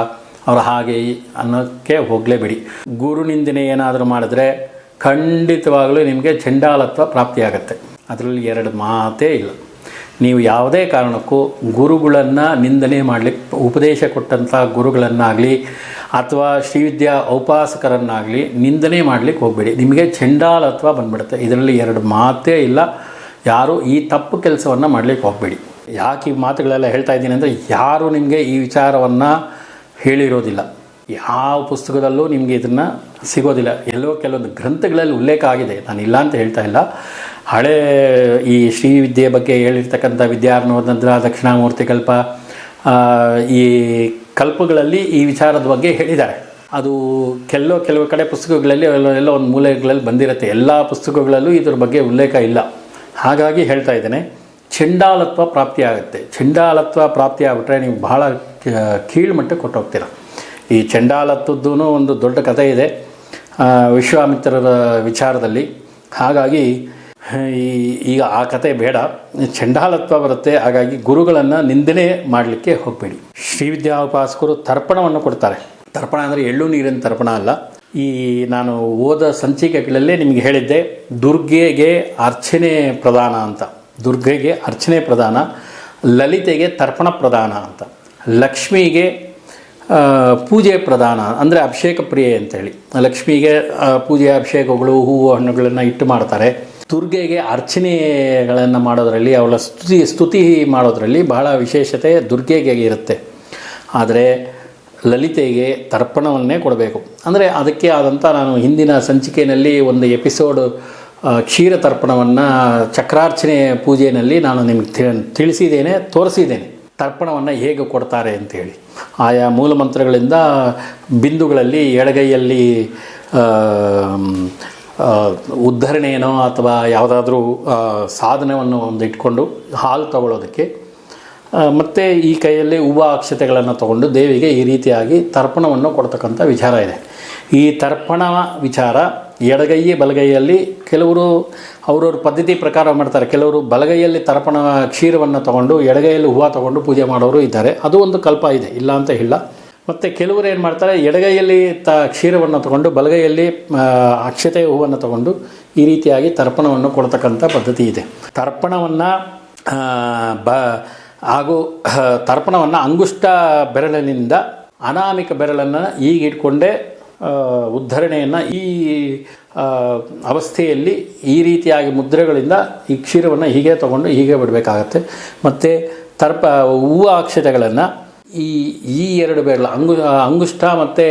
[SPEAKER 1] ಅವ್ರು ಹಾಗೆ ಅನ್ನೋಕ್ಕೆ ಹೋಗಲೇಬೇಡಿ. ಗುರು ನಿಂದನೆ ಏನಾದರೂ ಮಾಡಿದ್ರೆ ಖಂಡಿತವಾಗಲೂ ನಿಮಗೆ ಚಂಡಾಲತ್ವ ಪ್ರಾಪ್ತಿಯಾಗತ್ತೆ. ಅದರಲ್ಲಿ ಎರಡು ಮಾತೇ ಇಲ್ಲ. ನೀವು ಯಾವುದೇ ಕಾರಣಕ್ಕೂ ಗುರುಗಳನ್ನು ನಿಂದನೆ ಮಾಡಲಿಕ್ಕೆ ಉಪದೇಶ ಕೊಟ್ಟಂಥ ಗುರುಗಳನ್ನಾಗಲಿ ಅಥವಾ ಶ್ರೀವಿದ್ಯಾ ಔಪಾಸಕರನ್ನಾಗಲಿ ನಿಂದನೆ ಮಾಡಲಿಕ್ಕೆ ಹೋಗಬೇಡಿ. ನಿಮಗೆ ಚಂಡಾಲತ್ವ ಬಂದ್ಬಿಡುತ್ತೆ. ಇದರಲ್ಲಿ ಎರಡು ಮಾತೇ ಇಲ್ಲ. ಯಾರೂ ಈ ತಪ್ಪು ಕೆಲಸವನ್ನು ಮಾಡಲಿಕ್ಕೆ ಹೋಗಬೇಡಿ. ಯಾಕೆ ಈ ಮಾತುಗಳೆಲ್ಲ ಹೇಳ್ತಾ ಇದ್ದೀನಿ ಅಂದರೆ ಯಾರು ನಿಮಗೆ ಈ ವಿಚಾರವನ್ನು ಹೇಳಿರೋದಿಲ್ಲ. ಯಾವ ಪುಸ್ತಕದಲ್ಲೂ ನಿಮಗೆ ಇದನ್ನು ಸಿಗೋದಿಲ್ಲ. ಎಲ್ಲೋ ಕೆಲವೊಂದು ಗ್ರಂಥಗಳಲ್ಲಿ ಉಲ್ಲೇಖ ಆಗಿದೆ. ನಾನು ಇಲ್ಲ ಅಂತ ಹೇಳ್ತಾ ಇಲ್ಲ. ಹಳೆ ಈ ಶ್ರೀವಿದ್ಯೆ ಬಗ್ಗೆ ಹೇಳಿರ್ತಕ್ಕಂಥ ವಿದ್ಯಾರ್ನೋದಂದ್ರ, ದಕ್ಷಿಣಾಮೂರ್ತಿ ಕಲ್ಪ ಈ ಕಲ್ಪಗಳಲ್ಲಿ ಈ ವಿಚಾರದ ಬಗ್ಗೆ ಹೇಳಿದ್ದಾರೆ. ಅದು ಕೆಲವು ಕೆಲವು ಕಡೆ ಪುಸ್ತಕಗಳಲ್ಲಿ ಎಲ್ಲೋ ಒಂದು ಮೂಲೆಗಳಲ್ಲಿ ಬಂದಿರುತ್ತೆ. ಎಲ್ಲ ಪುಸ್ತಕಗಳಲ್ಲೂ ಇದ್ರ ಬಗ್ಗೆ ಉಲ್ಲೇಖ ಇಲ್ಲ. ಹಾಗಾಗಿ ಹೇಳ್ತಾ ಇದ್ದೇನೆ ಚಂಡಾಲತ್ವ ಪ್ರಾಪ್ತಿಯಾಗುತ್ತೆ. ಚಂಡಾಲತ್ವ ಪ್ರಾಪ್ತಿ ಆಗ್ಬಿಟ್ರೆ ನೀವು ಬಹಳ ಕೀಳ್ಮಟ್ಟಕ್ಕೆ ಕೊಟ್ಟೋಗ್ತೀರ. ಈ ಚಂಡಾಲತ್ವದ್ದು ಒಂದು ದೊಡ್ಡ ಕಥೆ ಇದೆ ವಿಶ್ವಾಮಿತ್ರರ ವಿಚಾರದಲ್ಲಿ. ಹಾಗಾಗಿ ಈ, ಈಗ ಆ ಕತೆ ಬೇಡ. ಚಂಡಾಲತ್ವ ಬರುತ್ತೆ. ಹಾಗಾಗಿ ಗುರುಗಳನ್ನು ನಿಂದನೆ ಮಾಡಲಿಕ್ಕೆ ಹೋಗಬೇಡಿ. ಶ್ರೀವಿದ್ಯಾ ಉಪಾಸಕರು ತರ್ಪಣವನ್ನು ಕೊಡ್ತಾರೆ. ತರ್ಪಣ ಅಂದರೆ ಎಳ್ಳು ನೀರಿನ ತರ್ಪಣ ಅಲ್ಲ. ಈ ನಾನು ಓದ ಸಂಚಿಕೆಗಳಲ್ಲೇ ನಿಮಗೆ ಹೇಳಿದ್ದೆ, ದುರ್ಗೆಗೆ ಅರ್ಚನೆ ಪ್ರಧಾನ ಅಂತ. ದುರ್ಗೆಗೆ ಅರ್ಚನೆ ಪ್ರಧಾನ, ಲಲಿತೆಗೆ ತರ್ಪಣ ಪ್ರಧಾನ ಅಂತ. ಲಕ್ಷ್ಮಿಗೆ ಪೂಜೆ ಪ್ರಧಾನ, ಅಂದರೆ ಅಭಿಷೇಕ ಪ್ರಿಯೆ ಅಂತೇಳಿ ಲಕ್ಷ್ಮಿಗೆ ಪೂಜೆ ಅಭಿಷೇಕಗಳು, ಹೂವು, ಹಣ್ಣುಗಳನ್ನು ಇಟ್ಟು ಮಾಡ್ತಾರೆ. ದುರ್ಗೆಗೆ ಅರ್ಚನೆಗಳನ್ನು ಮಾಡೋದರಲ್ಲಿ, ಅವಳ ಸ್ತುತಿ ಸ್ತುತಿ ಮಾಡೋದರಲ್ಲಿ ಬಹಳ ವಿಶೇಷತೆ ದುರ್ಗೆಗೆ ಇರುತ್ತೆ. ಆದರೆ ಲಲಿತೆಗೆ ತರ್ಪಣವನ್ನೇ ಕೊಡಬೇಕು. ಅಂದರೆ ಅದಕ್ಕೆ ಆದಂಥ ನಾನು ಹಿಂದಿನ ಸಂಚಿಕೆಯಲ್ಲಿ ಒಂದು ಎಪಿಸೋಡ್ ಕ್ಷೀರ ತರ್ಪಣವನ್ನು ಚಕ್ರಾರ್ಚನೆ ಪೂಜೆಯಲ್ಲಿ ನಾನು ನಿಮಗೆ ತಿಳಿಸಿದ್ದೇನೆ, ತೋರಿಸಿದ್ದೇನೆ. ತರ್ಪಣವನ್ನು ಹೇಗೆ ಕೊಡ್ತಾರೆ ಅಂತೇಳಿ ಆಯಾ ಮೂಲಮಂತ್ರಗಳಿಂದ ಬಿಂದುಗಳಲ್ಲಿ ಎಡಗೈಯಲ್ಲಿ ಆ, ಆ, ಉದ್ಧರಣೆಯೋ ಅಥವಾ ಯಾವುದಾದ್ರೂ ಸಾಧನವನ್ನು ಒಂದು ಇಟ್ಕೊಂಡು ಹಾಲು ತಗೊಳ್ಳೋದಕ್ಕೆ ಮತ್ತು ಈ ಕೈಯಲ್ಲಿ ಹೂವು ಅಕ್ಷತೆಗಳನ್ನು ತಗೊಂಡು ದೇವಿಗೆ ಈ ರೀತಿಯಾಗಿ ತರ್ಪಣವನ್ನು ಕೊಡ್ತಕ್ಕಂಥ ವಿಚಾರ ಇದೆ. ಈ ತರ್ಪಣ ವಿಚಾರ ಎಡಗೈ ಬಲಗೈಯಲ್ಲಿ ಕೆಲವರು ಅವ್ರವ್ರ ಪದ್ಧತಿ ಪ್ರಕಾರ ಮಾಡ್ತಾರೆ. ಕೆಲವರು ಬಲಗೈಯಲ್ಲಿ ತರ್ಪಣ ಕ್ಷೀರವನ್ನು ತಗೊಂಡು ಎಡಗೈಯಲ್ಲಿ ಹೂವು ತಗೊಂಡು ಪೂಜೆ ಮಾಡೋರು ಇದ್ದಾರೆ. ಅದು ಒಂದು ಕಲ್ಪ ಇದೆ. ಇಲ್ಲ ಅಂತ ಇಲ್ಲ. ಮತ್ತು ಕೆಲವರು ಏನು ಮಾಡ್ತಾರೆ, ಎಡಗೈಯಲ್ಲಿ ತ ಕ್ಷೀರವನ್ನು ತಗೊಂಡು, ಬಲಗೈಯಲ್ಲಿ ಅಕ್ಷತೆ ಹೂವನ್ನು ತಗೊಂಡು ಈ ರೀತಿಯಾಗಿ ತರ್ಪಣವನ್ನು ಕೊಡ್ತಕ್ಕಂಥ ಪದ್ಧತಿ ಇದೆ. ತರ್ಪಣವನ್ನು ಬ, ಹಾಗೂ ತರ್ಪಣವನ್ನು ಅಂಗುಷ್ಟ ಬೆರಳಿನಿಂದ ಅನಾಮಿಕ ಬೆರಳನ್ನು ಈಗಿಟ್ಕೊಂಡೇ ಉದ್ಧರಣೆಯನ್ನು ಈ ಅವಸ್ಥೆಯಲ್ಲಿ ಈ ರೀತಿಯಾಗಿ ಮುದ್ರೆಗಳಿಂದ ಈ ಕ್ಷೀರವನ್ನು ಹೀಗೆ ತಗೊಂಡು ಹೀಗೆ ಬಿಡಬೇಕಾಗತ್ತೆ. ಮತ್ತು ತರ್ಪ, ಹೂವು ಅಕ್ಷತೆಗಳನ್ನು ಈ ಈ ಎರಡು ಬೆರಳು, ಅಂಗು ಅಂಗುಷ್ಟ ಮತ್ತು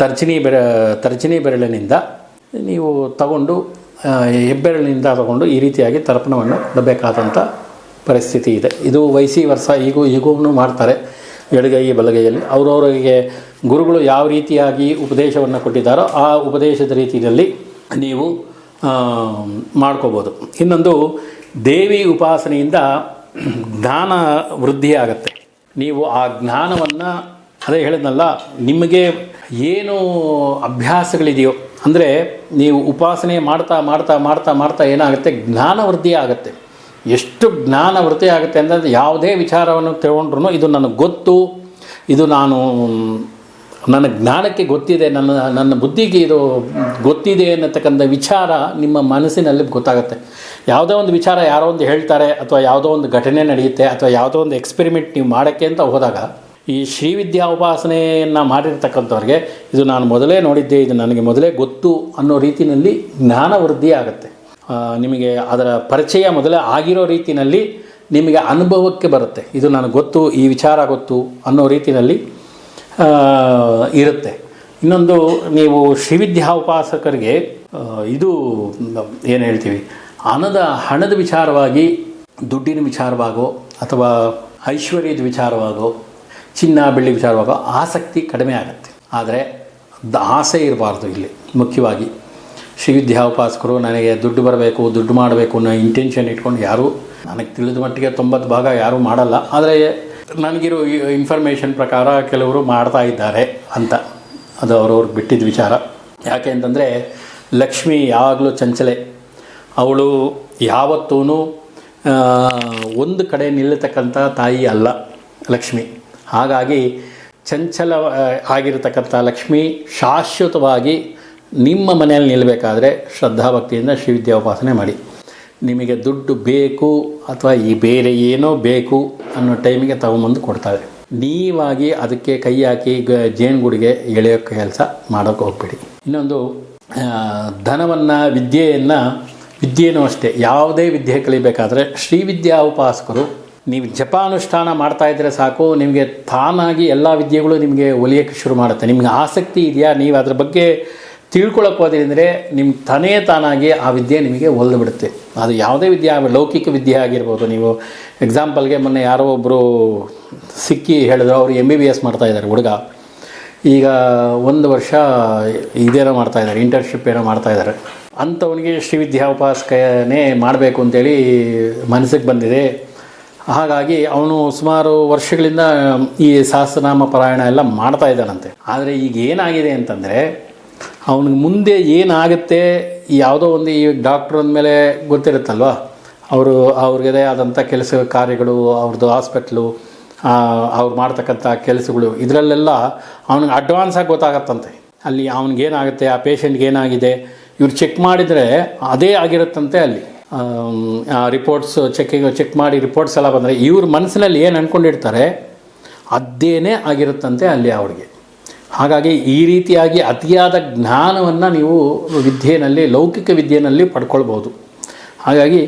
[SPEAKER 1] ತರ್ಜಿನಿ ಬೆರ ತರ್ಜಿನಿ ಬೆರಳಿನಿಂದ ನೀವು ತಗೊಂಡು ಹೆಬ್ಬೆರಳಿನಿಂದ ತಗೊಂಡು ಈ ರೀತಿಯಾಗಿ ತರ್ಪಣವನ್ನು ಕೊಡಬೇಕಾದಂಥ ಪರಿಸ್ಥಿತಿ ಇದೆ. ಇದು ವಯಸ್ಸಿ ವರ್ಷ, ಈಗೂ ಈಗೂ ಮಾಡ್ತಾರೆ, ಎಡಗೈ, ಬಲಗೈಯಲ್ಲಿ. ಅವರವರಿಗೆ ಗುರುಗಳು ಯಾವ ರೀತಿಯಾಗಿ ಉಪದೇಶವನ್ನು ಕೊಟ್ಟಿದ್ದಾರೋ ಆ ಉಪದೇಶದ ರೀತಿಯಲ್ಲಿ ನೀವು ಮಾಡ್ಕೋಬೋದು. ಇನ್ನೊಂದು, ದೇವಿ ಉಪಾಸನೆಯಿಂದ ಜ್ಞಾನ ವೃದ್ಧಿ ಆಗುತ್ತೆ. ನೀವು ಆ ಜ್ಞಾನವನ್ನು ಅದೇ ಹೇಳಿದ್ನಲ್ಲ, ನಿಮಗೆ ಏನು ಅಭ್ಯಾಸಗಳಿದೆಯೋ, ಅಂದರೆ ನೀವು ಉಪಾಸನೆ ಮಾಡ್ತಾ ಮಾಡ್ತಾ ಮಾಡ್ತಾ ಮಾಡ್ತಾ ಏನಾಗುತ್ತೆ? ಜ್ಞಾನ ವೃದ್ಧಿ ಆಗುತ್ತೆ. ಎಷ್ಟು ಜ್ಞಾನ ವೃದ್ಧಿ ಆಗುತ್ತೆ ಅಂದರೆ ಯಾವುದೇ ವಿಚಾರವನ್ನು ತಗೊಂಡ್ರು ಇದು ನನಗೆ ಗೊತ್ತು, ಇದು ನಾನು ನನ್ನ ಜ್ಞಾನಕ್ಕೆ ಗೊತ್ತಿದೆ, ನನ್ನ ನನ್ನ ಬುದ್ಧಿಗೆ ಇದು ಗೊತ್ತಿದೆ ಅನ್ನತಕ್ಕಂಥ ವಿಚಾರ ನಿಮ್ಮ ಮನಸ್ಸಿನಲ್ಲಿ ಗೊತ್ತಾಗುತ್ತೆ. ಯಾವುದೋ ಒಂದು ವಿಚಾರ ಯಾರೋ ಒಂದು ಹೇಳ್ತಾರೆ ಅಥವಾ ಯಾವುದೋ ಒಂದು ಘಟನೆ ನಡೆಯುತ್ತೆ ಅಥವಾ ಯಾವುದೋ ಒಂದು ಎಕ್ಸ್ಪೆರಿಮೆಂಟ್ ನೀವು ಮಾಡೋಕ್ಕೆ ಅಂತ ಹೋದಾಗ, ಈ ಶ್ರೀವಿದ್ಯಾ ಉಪಾಸನೆಯನ್ನು ಮಾಡಿರ್ತಕ್ಕಂಥವ್ರಿಗೆ ಇದು ನಾನು ಮೊದಲೇ ನೋಡಿದ್ದೆ, ಇದು ನನಗೆ ಮೊದಲೇ ಗೊತ್ತು ಅನ್ನೋ ರೀತಿಯಲ್ಲಿ ಜ್ಞಾನ ವೃದ್ಧಿ ಆಗುತ್ತೆ. ನಿಮಗೆ ಅದರ ಪರಿಚಯ ಮೊದಲೇ ಆಗಿರೋ ರೀತಿಯಲ್ಲಿ ನಿಮಗೆ ಅನುಭವಕ್ಕೆ ಬರುತ್ತೆ. ಇದು ನನಗೆ ಗೊತ್ತು, ಈ ವಿಚಾರ ಗೊತ್ತು ಅನ್ನೋ ರೀತಿಯಲ್ಲಿ ಇರುತ್ತೆ. ಇನ್ನೊಂದು, ನೀವು ಶ್ರೀವಿದ್ಯಾ ಉಪಾಸಕರಿಗೆ ಇದು, ಏನು ಹೇಳ್ತೀವಿ? ಹಣದ ಹಣದ ವಿಚಾರವಾಗಿ, ದುಡ್ಡಿನ ವಿಚಾರವಾಗೋ ಅಥವಾ ಐಶ್ವರ್ಯದ ವಿಚಾರವಾಗೋ, ಚಿನ್ನ, ಬೆಳ್ಳಿ ವಿಚಾರವಾಗೋ ಆಸಕ್ತಿ ಕಡಿಮೆ ಆಗುತ್ತೆ. ಆದರೆ ಆಸೆ ಇರಬಾರ್ದು ಇಲ್ಲಿ. ಮುಖ್ಯವಾಗಿ ಶ್ರೀವಿದ್ಯಾ ಉಪಾಸಕರು, ನನಗೆ ದುಡ್ಡು ಬರಬೇಕು, ದುಡ್ಡು ಮಾಡಬೇಕು ಅನ್ನೋ ಇಂಟೆನ್ಷನ್ ಇಟ್ಕೊಂಡು ಯಾರೂ, ನನಗೆ ತಿಳಿದ ಮಟ್ಟಿಗೆ ತೊಂಬತ್ತು ಭಾಗ ಯಾರೂ ಮಾಡಲ್ಲ. ಆದರೆ ನನಗಿರೋ ಇನ್ಫಾರ್ಮೇಷನ್ ಪ್ರಕಾರ ಕೆಲವರು ಮಾಡ್ತಾ ಇದ್ದಾರೆ ಅಂತ. ಅದು ಅವ್ರವ್ರಿಗೆ ಬಿಟ್ಟಿದ್ದ ವಿಚಾರ. ಯಾಕೆ ಅಂತಂದರೆ ಲಕ್ಷ್ಮಿ ಯಾವಾಗಲೂ ಚಂಚಲೆ. ಅವಳು ಯಾವತ್ತೂ ಒಂದು ಕಡೆ ನಿಲ್ಲತಕ್ಕಂಥ ತಾಯಿ ಅಲ್ಲ ಲಕ್ಷ್ಮಿ. ಹಾಗಾಗಿ ಚಂಚಲ ಆಗಿರತಕ್ಕಂಥ ಲಕ್ಷ್ಮಿ ಶಾಶ್ವತವಾಗಿ ನಿಮ್ಮ ಮನೆಯಲ್ಲಿ ನಿಲ್ಲಬೇಕಾದ್ರೆ ಶ್ರದ್ಧಾಭಕ್ತಿಯಿಂದ ಶ್ರೀವಿದ್ಯಾ ಉಪಾಸನೆ ಮಾಡಿ. ನಿಮಗೆ ದುಡ್ಡು ಬೇಕು ಅಥವಾ ಈ ಬೇರೆ ಏನೋ ಬೇಕು ಅನ್ನೋ ಟೈಮಿಗೆ ತಗೊಂಬಂದು ಕೊಡ್ತಾಳೆ ನೀವಾಗಿ ಅದಕ್ಕೆ ಕೈ ಹಾಕಿ ಗ, ಜೇನುಗೂಡಿಗೆ ಎಳೆಯೋ ಕೆಲಸ ಮಾಡೋಕ್ಕೆ ಹೋಗ್ಬೇಡಿ. ಇನ್ನೊಂದು ಧನವನ್ನು, ವಿದ್ಯೆಯನ್ನು ವಿದ್ಯೆನೂ ಅಷ್ಟೇ, ಯಾವುದೇ ವಿದ್ಯೆ ಕಲಿಬೇಕಾದ್ರೆ ಶ್ರೀವಿದ್ಯಾ ಉಪಾಸಕರು, ನೀವು ಜಪಾನುಷ್ಠಾನ ಮಾಡ್ತಾ ಇದ್ದರೆ ಸಾಕು, ನಿಮಗೆ ತಾನಾಗಿ ಎಲ್ಲ ವಿದ್ಯೆಗಳು ನಿಮಗೆ ಒಲಿಯೋಕ್ಕೆ ಶುರು ಮಾಡುತ್ತೆ. ನಿಮ್ಗೆ ಆಸಕ್ತಿ ಇದೆಯಾ, ನೀವು ಅದ್ರ ಬಗ್ಗೆ ತಿಳ್ಕೊಳಕ್ಕೆ ಹೋದ್ರಿ ಅಂದರೆ ನಿಮ್ಮ ತಾನೇ ತಾನಾಗಿ ಆ ವಿದ್ಯೆ ನಿಮಗೆ ಒಲ್ದು ಬಿಡುತ್ತೆ. ಅದು ಯಾವುದೇ ವಿದ್ಯೆ ಲೌಕಿಕ ವಿದ್ಯೆ ಆಗಿರ್ಬೋದು. ನೀವು ಎಕ್ಸಾಂಪಲ್ಗೆ ಮೊನ್ನೆ ಯಾರೋ ಒಬ್ಬರು ಸಿಕ್ಕಿ ಹೇಳಿದ್ರು, ಅವರು ಎಂ ಬಿ ಬಿ ಎಸ್ ಮಾಡ್ತಾಯಿದ್ದಾರೆ ಹುಡುಗ. ಈಗ ಒಂದು ವರ್ಷ ಇದೇನೋ ಮಾಡ್ತಾ ಇದ್ದಾರೆ ಇಂಟರ್ನ್ಶಿಪ್ ಏನೋ ಮಾಡ್ತಾ ಇದ್ದಾರೆ. ಅಂಥವನಿಗೆ ಶ್ರೀವಿದ್ಯಾ ಉಪಾಸಕನೇ ಮಾಡಬೇಕು ಅಂತೇಳಿ ಮನಸ್ಸಿಗೆ ಬಂದಿದೆ. ಹಾಗಾಗಿ ಅವನು ಸುಮಾರು ವರ್ಷಗಳಿಂದ ಈ ಸಹಸ್ರನಾಮ ಪಾರಾಯಣ ಎಲ್ಲ ಮಾಡ್ತಾ ಇದ್ದಾನಂತೆ. ಆದರೆ ಈಗ ಏನಾಗಿದೆ ಅಂತಂದರೆ, ಅವನಿಗೆ ಮುಂದೆ ಏನಾಗುತ್ತೆ, ಯಾವುದೋ ಒಂದು ಈ ಡಾಕ್ಟ್ರ್ ಅಂದಮೇಲೆ ಗೊತ್ತಿರುತ್ತಲ್ವ? ಅವರು ಅವ್ರಿಗೆ ಆದಂಥ ಕೆಲಸ ಕಾರ್ಯಗಳು, ಅವ್ರದ್ದು ಹಾಸ್ಪಿಟ್ಲು ಅವ್ರು ಮಾಡ್ತಕ್ಕಂಥ ಕೆಲಸಗಳು, ಇದರಲ್ಲೆಲ್ಲ ಅವನಿಗೆ ಅಡ್ವಾನ್ಸಾಗಿ ಗೊತ್ತಾಗತ್ತಂತೆ. ಅಲ್ಲಿ ಅವನಿಗೇನಾಗುತ್ತೆ ಆ ಪೇಷಂಟ್ಗೆ ಏನಾಗಿದೆ ಇವ್ರು ಚೆಕ್ ಮಾಡಿದರೆ ಅದೇ ಆಗಿರುತ್ತಂತೆ ಅಲ್ಲಿ. ರಿಪೋರ್ಟ್ಸ್ ಚೆಕ್ ಚೆಕ್ ಮಾಡಿ ರಿಪೋರ್ಟ್ಸ್ ಎಲ್ಲ ಬಂದರೆ ಇವ್ರ ಮನಸ್ಸಿನಲ್ಲಿ ಏನು ಅಂದ್ಕೊಂಡಿರ್ತಾರೆ ಅದೇನೇ ಆಗಿರುತ್ತಂತೆ ಅಲ್ಲಿ ಅವ್ರಿಗೆ. ಹಾಗಾಗಿ ಈ ರೀತಿಯಾಗಿ ಅತಿಯಾದ ಜ್ಞಾನವನ್ನು ನೀವು ವಿದ್ಯೆಯಲ್ಲಿ ಲೌಕಿಕ ವಿದ್ಯೆಯಲ್ಲಿ ಪಡ್ಕೊಳ್ಬೋದು ಹಾಗಾಗಿ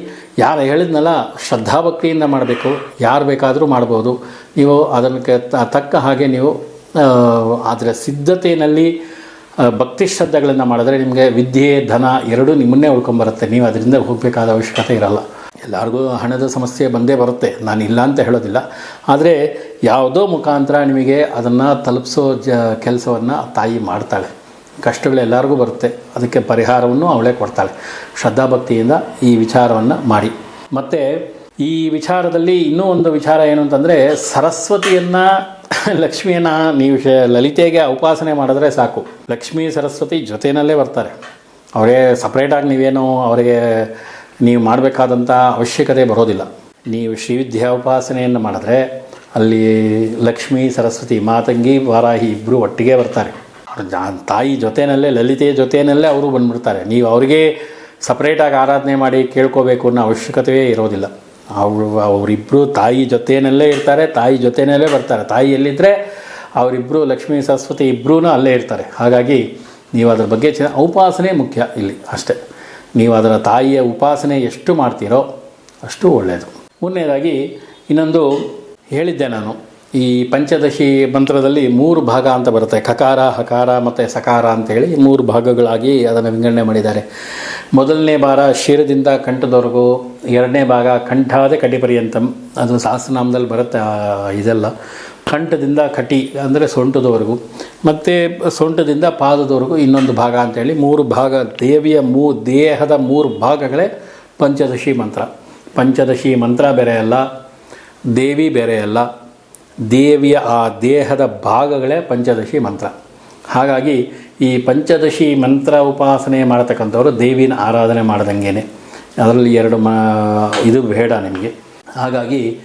[SPEAKER 1] ಯಾರು ಹೇಳಿದ್ನಲ್ಲ, ಶ್ರದ್ಧಾಭಕ್ತಿಯಿಂದ ಮಾಡಬೇಕು, ಯಾರು ಬೇಕಾದರೂ ಮಾಡ್ಬೋದು. ನೀವು ಅದನ್ನು ತಕ್ಕ ಹಾಗೆ ನೀವು ಅದರ ಸಿದ್ಧತೆಯಲ್ಲಿ ಭಕ್ತಿ ಶ್ರದ್ಧೆಗಳನ್ನು ಮಾಡಿದ್ರೆ ನಿಮಗೆ ವಿದ್ಯೆ, ಧನ ಎರಡೂ ನಿಮ್ಮನ್ನೇ ಉಳ್ಕೊಂಬರುತ್ತೆ. ನೀವು ಅದರಿಂದ ಹೋಗಬೇಕಾದ ಅವಶ್ಯಕತೆ ಇರಲ್ಲ. ಎಲ್ಲರಿಗೂ ಹಣದ ಸಮಸ್ಯೆ ಬಂದೇ ಬರುತ್ತೆ. ನಾನು ಇಲ್ಲ ಅಂತ ಹೇಳೋದಿಲ್ಲ. ಆದರೆ ಯಾವುದೋ ಮುಖಾಂತರ ನಿಮಗೆ ಅದನ್ನು ತಲುಪಿಸೋ ಜ, ಕೆಲಸವನ್ನು ತಾಯಿ ಮಾಡ್ತಾಳೆ. ಕಷ್ಟಗಳು ಎಲ್ಲರಿಗೂ ಬರುತ್ತೆ. ಅದಕ್ಕೆ ಪರಿಹಾರವನ್ನು ಅವಳೇ ಕೊಡ್ತಾಳೆ. ಶ್ರದ್ಧಾಭಕ್ತಿಯಿಂದ ಈ ವಿಚಾರವನ್ನು ಮಾಡಿ. ಮತ್ತು ಈ ವಿಚಾರದಲ್ಲಿ ಇನ್ನೂ ಒಂದು ವಿಚಾರ ಏನು ಅಂತಂದರೆ, ಸರಸ್ವತಿಯನ್ನು [laughs] ಲಕ್ಷ್ಮಿಯನ್ನು ನೀವು ಲಲಿತೆಗೆ ಉಪಾಸನೆ ಮಾಡಿದ್ರೆ ಸಾಕು. ಲಕ್ಷ್ಮೀ ಸರಸ್ವತಿ ಜೊತೆಯಲ್ಲೇ ಬರ್ತಾರೆ. ಅವರೇ ಸಪ್ರೇಟಾಗಿ ನೀವೇನು ಅವರಿಗೆ ನೀವು ಮಾಡಬೇಕಾದಂಥ ಅವಶ್ಯಕತೆ ಬರೋದಿಲ್ಲ. ನೀವು ಶ್ರೀವಿದ್ಯಾ ಉಪಾಸನೆಯನ್ನು ಮಾಡಿದ್ರೆ ಅಲ್ಲಿ ಲಕ್ಷ್ಮೀ, ಸರಸ್ವತಿ, ಮಾತಂಗಿ, ವಾರಾಹಿ ಇಬ್ಬರು ಒಟ್ಟಿಗೆ ಬರ್ತಾರೆ. ತಾಯಿ ಜೊತೆಯಲ್ಲೇ ಲಲಿತೆಯ ಜೊತೆಯಲ್ಲೇ ಅವರು ಬಂದುಬಿಡ್ತಾರೆ. ನೀವು ಅವರಿಗೆ ಸಪ್ರೇಟಾಗಿ ಆರಾಧನೆ ಮಾಡಿ ಕೇಳ್ಕೋಬೇಕು ಅನ್ನೋ ಅವಶ್ಯಕತೆಯೇ ಇರೋದಿಲ್ಲ. ಅವರು ಅವರಿಬ್ಬರು ತಾಯಿ ಜೊತೆಯಲ್ಲೇ ಇರ್ತಾರೆ, ತಾಯಿ ಜೊತೆಯಲ್ಲೇ ಬರ್ತಾರೆ. ತಾಯಿ ಎಲ್ಲಿದ್ದರೆ ಅವರಿಬ್ಬರು ಲಕ್ಷ್ಮೀ, ಸರಸ್ವತಿ ಇಬ್ಬರೂ ಅಲ್ಲೇ ಇರ್ತಾರೆ. ಹಾಗಾಗಿ ನೀವು ಅದರ ಬಗ್ಗೆ ಚೆನ್ನ ಉಪಾಸನೆ ಮುಖ್ಯ ಇಲ್ಲಿ ಅಷ್ಟೇ. ನೀವು ಅದರ ತಾಯಿಯ ಉಪಾಸನೆ ಎಷ್ಟು ಮಾಡ್ತೀರೋ ಅಷ್ಟು ಒಳ್ಳೆಯದು ಮೂರನೇದಾಗಿ ಇನ್ನೊಂದು ಹೇಳಿದ್ದೆ ನಾನು. ಈ ಪಂಚದಶಿ ಮಂತ್ರದಲ್ಲಿ ಮೂರು ಭಾಗ ಅಂತ ಬರುತ್ತೆ. ಖಕಾರ, ಹಕಾರ ಮತ್ತು ಸಕಾರ ಅಂತೇಳಿ ಮೂರು ಭಾಗಗಳಾಗಿ ಅದನ್ನು ವಿಂಗಡಣೆ ಮಾಡಿದ್ದಾರೆ. ಮೊದಲನೇ ಭಾರ ಶಿರದಿಂದ ಕಂಠದವರೆಗೂ, ಎರಡನೇ ಭಾಗ ಕಂಠಾದ ಕಟಿಪರ್ಯಂತಂ ಅದು ಸಹಸ್ರನಾಮದಲ್ಲಿ ಬರುತ್ತೆ ಇದೆಲ್ಲ. ಕಂಠದಿಂದ ಕಟಿ ಅಂದರೆ ಸೊಂಟದವರೆಗೂ. ಮತ್ತು ಸೊಂಟದಿಂದ ಪಾದದವರೆಗೂ ಇನ್ನೊಂದು ಭಾಗ ಅಂತೇಳಿ ಮೂರು ಭಾಗ, ದೇವಿಯ ಮೂ, ದೇಹದ ಮೂರು ಭಾಗಗಳೇ ಪಂಚದಶಿ ಮಂತ್ರ. ಪಂಚದಶಿ ಮಂತ್ರ ಬೇರೆ ಅಲ್ಲ, ದೇವಿ ಬೇರೆ ಅಲ್ಲ. ದೇವಿಯ ಆ ದೇಹದ ಭಾಗಗಳೇ ಪಂಚದಶಿ ಮಂತ್ರ. ಹಾಗಾಗಿ ಈ ಪಂಚದಶಿ ಮಂತ್ರ ಉಪಾಸನೆ ಮಾಡತಕ್ಕಂಥವ್ರು ದೇವಿನ ಆರಾಧನೆ ಮಾಡ್ದಂಗೆ ಅದರಲ್ಲಿ ಎರಡು ಮ, ಇದು ಬೇಡ ನಿಮಗೆ. ಹಾಗಾಗಿ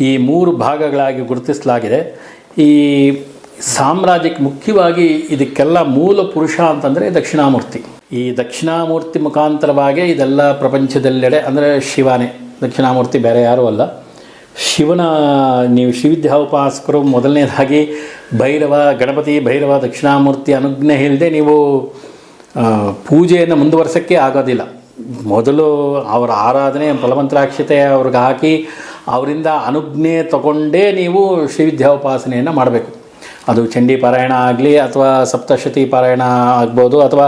[SPEAKER 1] ಈ ಮೂರು ಭಾಗಗಳಾಗಿ ಗುರುತಿಸಲಾಗಿದೆ. ಈ ಸಾಮ್ರಾಜ್ಯಕ್ಕೆ ಮುಖ್ಯವಾಗಿ ಇದಕ್ಕೆಲ್ಲ ಮೂಲ ಪುರುಷ ಅಂತಂದರೆ ದಕ್ಷಿಣಾಮೂರ್ತಿ. ಈ ದಕ್ಷಿಣಾಮೂರ್ತಿ ಮುಖಾಂತರವಾಗಿ ಇದೆಲ್ಲ ಪ್ರಪಂಚದೆಲ್ಲೆಡೆ ಅಂದರೆ ಶಿವಾನೇ. ದಕ್ಷಿಣಾಮೂರ್ತಿ ಬೇರೆ ಯಾರೂ ಅಲ್ಲ. ಶಿವನ, ನೀವು ಶ್ರೀವಿದ್ಯಾ ಉಪಾಸಕರು ಮೊದಲನೇದಾಗಿ ಭೈರವ, ಗಣಪತಿ, ಭೈರವ, ದಕ್ಷಿಣಾಮೂರ್ತಿ ಅನುಜ್ಞೆ ಇಲ್ಲದೆ ನೀವು ಪೂಜೆಯನ್ನು ಮುಂದುವರ್ಸೋಕ್ಕೆ ಆಗೋದಿಲ್ಲ. ಮೊದಲು ಅವರ ಆರಾಧನೆ ಫಲಮಂತ್ರಾಕ್ಷತೆ ಅವ್ರಿಗೆ ಹಾಕಿ ಅವರಿಂದ ಅನುಜ್ಞೆ ತಗೊಂಡೇ ನೀವು ಶ್ರೀವಿದ್ಯಾ ಉಪಾಸನೆಯನ್ನು ಮಾಡಬೇಕು. ಅದು ಚಂಡಿ ಪಾರಾಯಣ ಆಗಲಿ ಅಥವಾ ಸಪ್ತಶತಿ ಪಾರಾಯಣ ಆಗ್ಬೋದು ಅಥವಾ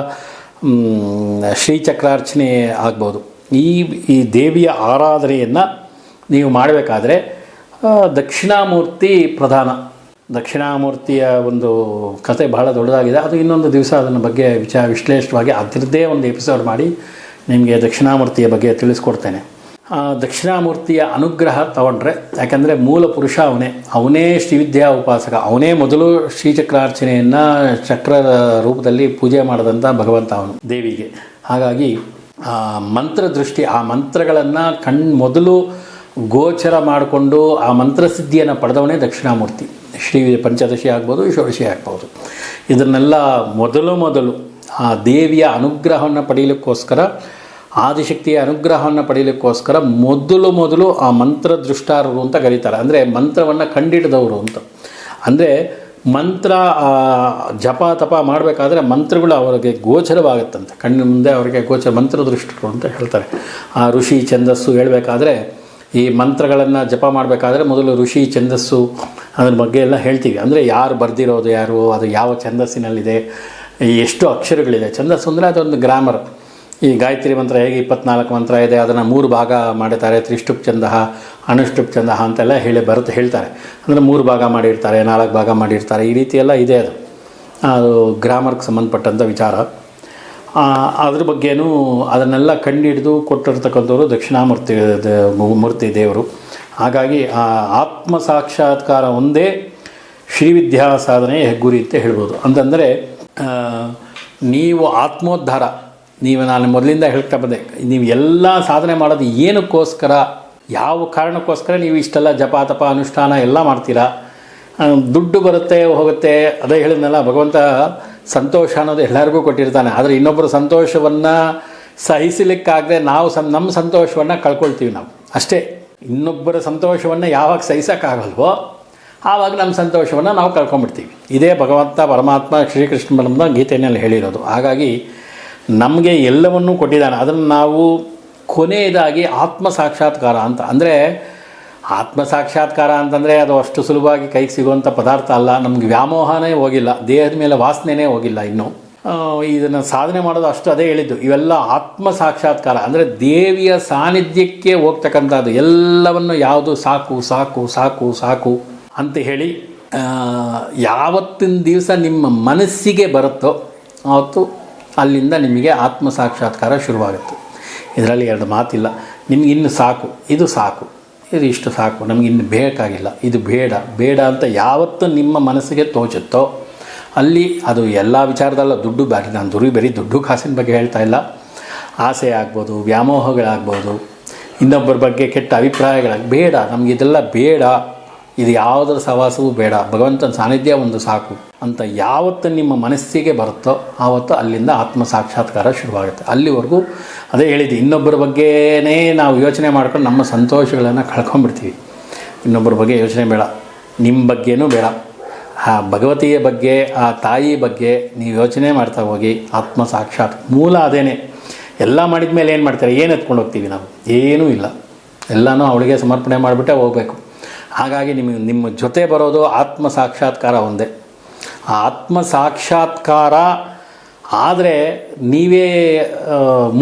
[SPEAKER 1] ಶ್ರೀಚಕ್ರಾರ್ಚನೆ ಆಗ್ಬೋದು. ಈ ಈ ದೇವಿಯ ಆರಾಧನೆಯನ್ನು ನೀವು ಮಾಡಬೇಕಾದ್ರೆ ದಕ್ಷಿಣಾಮೂರ್ತಿ ಪ್ರಧಾನ. ದಕ್ಷಿಣಾಮೂರ್ತಿಯ ಒಂದು ಕತೆ ಬಹಳ ದೊಡ್ಡದಾಗಿದೆ. ಅದು ಇನ್ನೊಂದು ದಿವಸ ಅದನ್ನ ಬಗ್ಗೆ ವಿಚಾರ ವಿಶ್ಲೇಷವಾಗಿ ಅದರದ್ದೇ ಒಂದು ಎಪಿಸೋಡ್ ಮಾಡಿ ನಿಮಗೆ ದಕ್ಷಿಣಾಮೂರ್ತಿಯ ಬಗ್ಗೆ ತಿಳಿಸ್ಕೊಡ್ತೇನೆ. ದಕ್ಷಿಣಾಮೂರ್ತಿಯ ಅನುಗ್ರಹ ತಗೊಂಡ್ರೆ, ಯಾಕೆಂದರೆ ಮೂಲ ಪುರುಷ ಅವನೇ. ಅವನೇ ಶ್ರೀವಿದ್ಯಾ ಉಪಾಸಕ. ಅವನೇ ಮೊದಲು ಶ್ರೀಚಕ್ರಾರ್ಚನೆಯನ್ನು ಚಕ್ರ ರೂಪದಲ್ಲಿ ಪೂಜೆ ಮಾಡಿದಂಥ ಭಗವಂತ ಅವನು, ದೇವಿಗೆ. ಹಾಗಾಗಿ ಆ ಮಂತ್ರದೃಷ್ಟಿ, ಆ ಮಂತ್ರಗಳನ್ನು ಕಣ್, ಮೊದಲು ಗೋಚರ ಮಾಡಿಕೊಂಡು ಆ ಮಂತ್ರಸಿದ್ಧಿಯನ್ನು ಪಡೆದವನೇ ದಕ್ಷಿಣಾಮೂರ್ತಿ. ಶ್ರೀ ಪಂಚದಶಿ ಆಗ್ಬೋದು, ಷೋಡಶಿ ಆಗ್ಬೋದು. ಇದನ್ನೆಲ್ಲ ಮೊದಲು ಮೊದಲು ಆ ದೇವಿಯ ಅನುಗ್ರಹವನ್ನು ಪಡೆಯಲಿಕ್ಕೋಸ್ಕರ, ಆದಿಶಕ್ತಿಯ ಅನುಗ್ರಹವನ್ನು ಪಡೆಯಲಿಕ್ಕೋಸ್ಕರ ಮೊದಲು ಮೊದಲು ಆ ಮಂತ್ರ ದೃಷ್ಟಾರರು ಅಂತ ಕರೀತಾರೆ. ಅಂದರೆ ಮಂತ್ರವನ್ನು ಕಂಡಿಡಿದವರು ಅಂತ. ಅಂದರೆ ಮಂತ್ರ ಜಪ, ತಪ ಮಾಡಬೇಕಾದ್ರೆ ಮಂತ್ರಗಳು ಅವರಿಗೆ ಗೋಚರವಾಗುತ್ತಂತೆ. ಕಣ್ಣಿನ ಮುಂದೆ ಅವರಿಗೆ ಗೋಚರ ಮಂತ್ರದೃಷ್ಟರು ಅಂತ ಹೇಳ್ತಾರೆ. ಆ ಋಷಿ ಛಂದಸ್ಸು ಹೇಳಬೇಕಾದ್ರೆ ಈ ಮಂತ್ರಗಳನ್ನು ಜಪ ಮಾಡಬೇಕಾದ್ರೆ ಮೊದಲು ಋಷಿ, ಛಂದಸ್ಸು ಅದ್ರ ಬಗ್ಗೆ ಎಲ್ಲ ಹೇಳ್ತೀವಿ. ಅಂದರೆ ಯಾರು ಬರೆದಿರೋದು ಯಾರು, ಅದು ಯಾವ ಛಂದಸ್ಸಿನಲ್ಲಿದೆ ಎಷ್ಟು ಅಕ್ಷರಗಳಿದೆ. ಛಂದಸ್ಸು ಅಂದರೆ ಅದೊಂದು ಗ್ರಾಮರ್ ಈ ಗಾಯತ್ರಿ ಮಂತ್ರ ಹೇಗೆ ಇಪ್ಪತ್ನಾಲ್ಕು ಮಂತ್ರ ಇದೆ, ಅದನ್ನು ಮೂರು ಭಾಗ ಮಾಡಿರ್ತಾರೆ. ತ್ರಿಷ್ಟುಪ್ ಚಂದ ಅನುಷ್ಟುಪ್ ಚಂದ ಅಂತೆಲ್ಲ ಹೇಳಿ ಬರುತ್ತೆ ಹೇಳ್ತಾರೆ. ಅಂದರೆ ಮೂರು ಭಾಗ ಮಾಡಿರ್ತಾರೆ, ನಾಲ್ಕು ಭಾಗ ಮಾಡಿರ್ತಾರೆ. ಈ ರೀತಿ ಎಲ್ಲ ಇದೆ ಅದು. ಅದು ಗ್ರಾಮರ್ಗೆ ಸಂಬಂಧಪಟ್ಟಂಥ ವಿಚಾರ. ಅದ್ರ ಬಗ್ಗೆನೂ ಅದನ್ನೆಲ್ಲ ಕಂಡಿಡಿದು ಕೊಟ್ಟಿರ್ತಕ್ಕಂಥವ್ರು ದಕ್ಷಿಣಾಮೂರ್ತಿ ಮೂರ್ತಿ ದೇವರು. ಹಾಗಾಗಿ ಆ ಆತ್ಮ ಸಾಕ್ಷಾತ್ಕಾರ ಒಂದೇ ಶ್ರೀವಿದ್ಯಾ ಸಾಧನೆ ಹೆಗ್ಗುರಿ ಅಂತ ಹೇಳ್ಬೋದು. ಅಂತಂದರೆ ನೀವು ಆತ್ಮೋದ್ಧಾರ, ನೀವು ನಾನು ಮೊದಲಿಂದ ಹೇಳ್ತಾ ಬಂದೆ, ನೀವು ಎಲ್ಲ ಸಾಧನೆ ಮಾಡೋದು ಏನಕ್ಕೋಸ್ಕರ, ಯಾವ ಕಾರಣಕ್ಕೋಸ್ಕರ ನೀವು ಇಷ್ಟೆಲ್ಲ ಜಪ, ತಪ, ಅನುಷ್ಠಾನ ಎಲ್ಲ ಮಾಡ್ತೀರಾ? ದುಡ್ಡು ಬರುತ್ತೆ, ಹೋಗುತ್ತೆ, ಅದೇ ಹೇಳಿದ್ನಲ್ಲ, ಭಗವಂತ ಸಂತೋಷ ಅನ್ನೋದು ಎಲ್ಲರಿಗೂ ಕೊಟ್ಟಿರ್ತಾನೆ. ಆದರೆ ಇನ್ನೊಬ್ಬರು ಸಂತೋಷವನ್ನು ಸಹಿಸಲಿಕ್ಕಾಗದೆ ನಾವು ಸಂ ನಮ್ಮ ಸಂತೋಷವನ್ನು ಕಳ್ಕೊಳ್ತೀವಿ ನಾವು. ಅಷ್ಟೇ, ಇನ್ನೊಬ್ಬರ ಸಂತೋಷವನ್ನು ಯಾವಾಗ ಸಹಿಸೋಕ್ಕಾಗಲ್ವೋ ಆವಾಗ ನಮ್ಮ ಸಂತೋಷವನ್ನು ನಾವು ಕಳ್ಕೊಂಡ್ಬಿಡ್ತೀವಿ. ಇದೇ ಭಗವಂತ ಪರಮಾತ್ಮ ಶ್ರೀಕೃಷ್ಣ ಪರಮಾತ್ಮ ಗೀತೆಯಲ್ಲಿ ಹೇಳಿರೋದು. ಹಾಗಾಗಿ ನಮಗೆ ಎಲ್ಲವನ್ನೂ ಕೊಟ್ಟಿದ್ದಾನೆ. ಅದನ್ನು ನಾವು ಕೊನೆಯದಾಗಿ ಆತ್ಮ ಸಾಕ್ಷಾತ್ಕಾರ ಅಂತ. ಅಂದರೆ ಆತ್ಮ ಸಾಕ್ಷಾತ್ಕಾರ ಅಂತಂದರೆ ಅದು ಅಷ್ಟು ಸುಲಭವಾಗಿ ಕೈಗೆ ಸಿಗುವಂಥ ಪದಾರ್ಥ ಅಲ್ಲ. ನಮ್ಗೆ ವ್ಯಾಮೋಹನೇ ಹೋಗಿಲ್ಲ. ದೇಹದ ಮೇಲೆ ವಾಸನೆನೇ ಹೋಗಿಲ್ಲ ಇನ್ನೂ. ಇದನ್ನು ಸಾಧನೆ ಮಾಡೋದು ಅಷ್ಟು ಅದೇ ಹೇಳಿದ್ದು. ಇವೆಲ್ಲ ಆತ್ಮ ಸಾಕ್ಷಾತ್ಕಾರ ಅಂದರೆ ದೇವಿಯ ಸಾನ್ನಿಧ್ಯಕ್ಕೆ ಹೋಗ್ತಕ್ಕಂಥದ್ದು. ಎಲ್ಲವನ್ನು ಯಾವುದು ಸಾಕು ಸಾಕು ಸಾಕು ಸಾಕು ಅಂತ ಹೇಳಿ ಯಾವತ್ತಿನ ದಿವಸ ನಿಮ್ಮ ಮನಸ್ಸಿಗೆ ಬರುತ್ತೋ ಆವತ್ತು ಅಲ್ಲಿಂದ ನಿಮಗೆ ಆತ್ಮ ಸಾಕ್ಷಾತ್ಕಾರ ಶುರುವಾಗುತ್ತೆ. ಇದರಲ್ಲಿ ಎರಡು ಮಾತಿಲ್ಲ. ನಿಮ್ಗೆ ಇನ್ನು ಸಾಕು, ಇದು ಸಾಕು. ಇದು ಇಷ್ಟು ಸಾಕು, ನಮ್ಗೆ ಇನ್ನು ಬೇಕಾಗಿಲ್ಲ. ಇದು ಬೇಡ ಬೇಡ ಅಂತ ಯಾವತ್ತು ನಿಮ್ಮ ಮನಸ್ಸಿಗೆ ತೋಚುತ್ತೋ, ಅಲ್ಲಿ ಅದು ಎಲ್ಲ ವಿಚಾರದಲ್ಲ ದುಡ್ಡು ಬಾರಿ, ನಾನು ದುರಿ ಬರೀ ದುಡ್ಡು ಕಾಸಿನ ಬಗ್ಗೆ ಹೇಳ್ತಾ ಇಲ್ಲ. ಆಸೆ ಆಗ್ಬೋದು, ವ್ಯಾಮೋಹಗಳಾಗ್ಬೋದು, ಇನ್ನೊಬ್ಬರ ಬಗ್ಗೆ ಕೆಟ್ಟ ಅಭಿಪ್ರಾಯಗಳಾಗಿ, ಬೇಡ ನಮಗಿದೆಲ್ಲ ಬೇಡ. ಇದು ಯಾವುದರ ಸಹವಾಸವೂ ಬೇಡ. ಭಗವಂತನ ಸಾನ್ನಿಧ್ಯ ಒಂದು ಸಾಕು. ಅಂತ ಯಾವತ್ತು ನಿಮ್ಮ ಮನಸ್ಸಿಗೆ ಬರುತ್ತೋ ಆವತ್ತು ಅಲ್ಲಿಂದ ಆತ್ಮ ಸಾಕ್ಷಾತ್ಕಾರ ಶುರುವಾಗುತ್ತೆ. ಅಲ್ಲಿವರೆಗೂ ಅದೇ ಹೇಳಿದ್ದು ಇನ್ನೊಬ್ಬರ ಬಗ್ಗೆನೇ ನಾವು ಯೋಚನೆ ಮಾಡ್ಕೊಂಡು ನಮ್ಮ ಸಂತೋಷಗಳನ್ನು ಕಳ್ಕೊಂಡ್ಬಿಡ್ತೀವಿ. ಇನ್ನೊಬ್ಬರ ಬಗ್ಗೆ ಯೋಚನೆ ಬೇಡ. ನಿಮ್ಮ ಬಗ್ಗೆನೂ ಬೇಡ. ಆ ಭಗವತಿಯ ಬಗ್ಗೆ, ಆ ತಾಯಿ ಬಗ್ಗೆ ನೀವು ಯೋಚನೆ ಮಾಡ್ತಾ ಹೋಗಿ ಆತ್ಮ ಸಾಕ್ಷಾತ್ ಮೂಲ ಅದೇನೆ. ಎಲ್ಲ ಮಾಡಿದ ಮೇಲೆ ಏನು ಮಾಡ್ತಾರೆ? ಏನು ಎತ್ಕೊಂಡು ಹೋಗ್ತೀವಿ ನಾವು? ಏನೂ ಇಲ್ಲ. ಎಲ್ಲನೂ ಅವಳಿಗೆ ಸಮರ್ಪಣೆ ಮಾಡಿಬಿಟ್ಟೆ ಹೋಗಬೇಕು. ಹಾಗಾಗಿ ನಿಮಗೆ ನಿಮ್ಮ ಜೊತೆ ಬರೋದು ಆತ್ಮ ಸಾಕ್ಷಾತ್ಕಾರ ಒಂದೇ. ಆ ಆತ್ಮ ಸಾಕ್ಷಾತ್ಕಾರ ಆದರೆ ನೀವೇ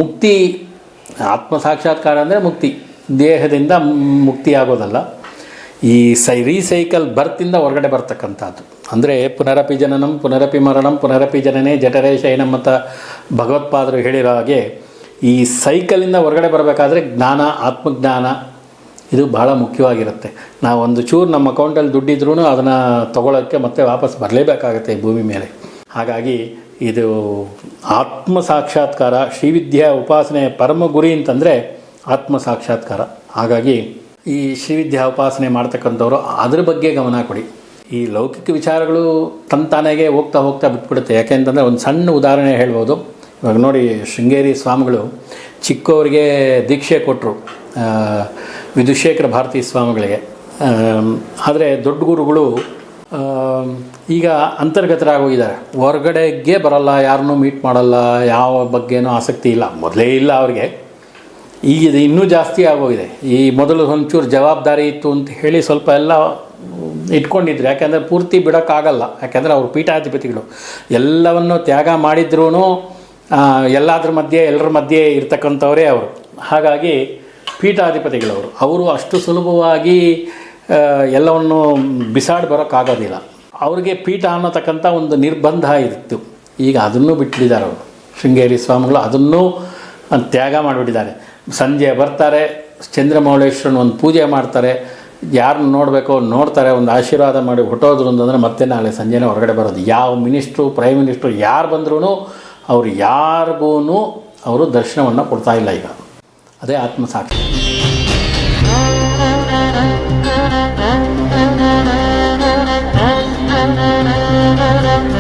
[SPEAKER 1] ಮುಕ್ತಿ, ಆತ್ಮ ಸಾಕ್ಷಾತ್ಕಾರ ಅಂದರೆ ಮುಕ್ತಿ. ದೇಹದಿಂದ ಮುಕ್ತಿ ಆಗೋದಲ್ಲ ಈ ಸೈ ರೀಸೈಕಲ್ ಬರ್ತಿಂದ ಹೊರಗಡೆ ಬರ್ತಕ್ಕಂಥದ್ದು. ಅಂದರೆ ಪುನರಪಿ ಜನನಂ, ಪುನರಪಿ ಮರಣಂ, ಪುನರಪಿ ಜನನೇ, ಜಠರೇ ಶೈನಂ ಅಂತ ಭಗವತ್ಪಾದರು ಹೇಳಿರೋ ಹಾಗೆ ಈ ಸೈಕಲಿಂದ ಹೊರಗಡೆ ಬರಬೇಕಾದ್ರೆ ಜ್ಞಾನ, ಆತ್ಮಜ್ಞಾನ ಇದು ಭಾಳ ಮುಖ್ಯವಾಗಿರುತ್ತೆ. ನಾವು ಒಂದು ಚೂರು ನಮ್ಮ ಅಕೌಂಟಲ್ಲಿ ದುಡ್ಡಿದ್ರೂ ಅದನ್ನು ತೊಗೊಳೋಕ್ಕೆ ಮತ್ತೆ ವಾಪಸ್ ಬರಲೇಬೇಕಾಗತ್ತೆ ಈ ಭೂಮಿ ಮೇಲೆ. ಹಾಗಾಗಿ ಇದು ಆತ್ಮ ಸಾಕ್ಷಾತ್ಕಾರ, ಶ್ರೀವಿದ್ಯಾ ಉಪಾಸನೆ ಪರಮ ಗುರಿ ಅಂತಂದರೆ ಆತ್ಮ ಸಾಕ್ಷಾತ್ಕಾರ. ಹಾಗಾಗಿ ಈ ಶ್ರೀವಿದ್ಯಾ ಉಪಾಸನೆ ಮಾಡ್ತಕ್ಕಂಥವ್ರು ಅದ್ರ ಬಗ್ಗೆ ಗಮನ ಕೊಡಿ. ಈ ಲೌಕಿಕ ವಿಚಾರಗಳು ತಂತಾನೆಗೆ ಹೋಗ್ತಾ ಹೋಗ್ತಾ ಬಿಟ್ಬಿಡುತ್ತೆ. ಯಾಕೆಂತಂದರೆ ಒಂದು ಸಣ್ಣ ಉದಾಹರಣೆ ಹೇಳ್ಬೋದು. ಇವಾಗ ನೋಡಿ ಶೃಂಗೇರಿ ಸ್ವಾಮಿಗಳು ಚಿಕ್ಕವರಿಗೆ ದೀಕ್ಷೆ ಕೊಟ್ಟರು ವಿಧುಶೇಖರ ಭಾರತೀ ಸ್ವಾಮಿಗಳಿಗೆ. ಆದರೆ ದೊಡ್ಡ ಗುರುಗಳು ಈಗ ಅಂತರ್ಗತರಾಗೋಗಿದ್ದಾರೆ. ಹೊರಗಡೆಗೆ ಬರಲ್ಲ, ಯಾರನ್ನೂ ಮೀಟ್ ಮಾಡಲ್ಲ, ಯಾವ ಬಗ್ಗೆನೂ ಆಸಕ್ತಿ ಇಲ್ಲ. ಮೊದಲೇ ಇಲ್ಲ ಅವ್ರಿಗೆ. ಈಗ ಇದು ಇನ್ನೂ ಜಾಸ್ತಿ ಆಗೋಗಿದೆ. ಈ ಮೊದಲು ಒಂಚೂರು ಜವಾಬ್ದಾರಿ ಇತ್ತು ಅಂತ ಹೇಳಿ ಸ್ವಲ್ಪ ಎಲ್ಲ ಇಟ್ಕೊಂಡಿದ್ರು. ಯಾಕೆಂದರೆ ಪೂರ್ತಿ ಬಿಡೋಕ್ಕಾಗಲ್ಲ. ಯಾಕೆಂದರೆ ಅವರು ಪೀಠಾಧಿಪತಿಗಳು. ಎಲ್ಲವನ್ನು ತ್ಯಾಗ ಮಾಡಿದ್ರೂ ಎಲ್ಲದ್ರ ಮಧ್ಯೆ, ಎಲ್ಲರ ಮಧ್ಯೆ ಇರ್ತಕ್ಕಂಥವರೇ ಅವರು. ಹಾಗಾಗಿ ಪೀಠಾಧಿಪತಿಗಳವರು. ಅವರು ಅಷ್ಟು ಸುಲಭವಾಗಿ ಎಲ್ಲವನ್ನು ಬಿಸಾಡಿ ಬರೋಕ್ಕಾಗೋದಿಲ್ಲ. ಅವ್ರಿಗೆ ಪೀಠ ಅನ್ನತಕ್ಕಂಥ ಒಂದು ನಿರ್ಬಂಧ ಇತ್ತು. ಈಗ ಅದನ್ನು ಬಿಟ್ಟಿದ್ದಾರೆ ಅವರು. ಶೃಂಗೇರಿ ಸ್ವಾಮಿಗಳು ಅದನ್ನೂ ತ್ಯಾಗ ಮಾಡಿಬಿಟ್ಟಿದ್ದಾರೆ. ಸಂಜೆ ಬರ್ತಾರೆ, ಚಂದ್ರಮೌಳೇಶ್ವರನ ಒಂದು ಪೂಜೆ ಮಾಡ್ತಾರೆ. ಯಾರನ್ನ ನೋಡಬೇಕೋ ನೋಡ್ತಾರೆ, ಒಂದು ಆಶೀರ್ವಾದ ಮಾಡಿ ಹುಟ್ಟೋದ್ರು ಅಂತಂದರೆ ಮತ್ತೆ ನಾಳೆ ಸಂಜೆನೇ ಹೊರಗಡೆ ಬರೋದು. ಯಾವ ಮಿನಿಸ್ಟ್ರು, ಪ್ರೈಮ್ ಮಿನಿಸ್ಟ್ರು ಯಾರು ಬಂದ್ರೂ ಅವರು ಯಾರಿಗೂ ಅವರು ದರ್ಶನವನ್ನು ಕೊಡ್ತಾ ಇಲ್ಲ ಈಗ. ಅದೇ ಆತ್ಮಸಾಕ್ಷಿ. Müzik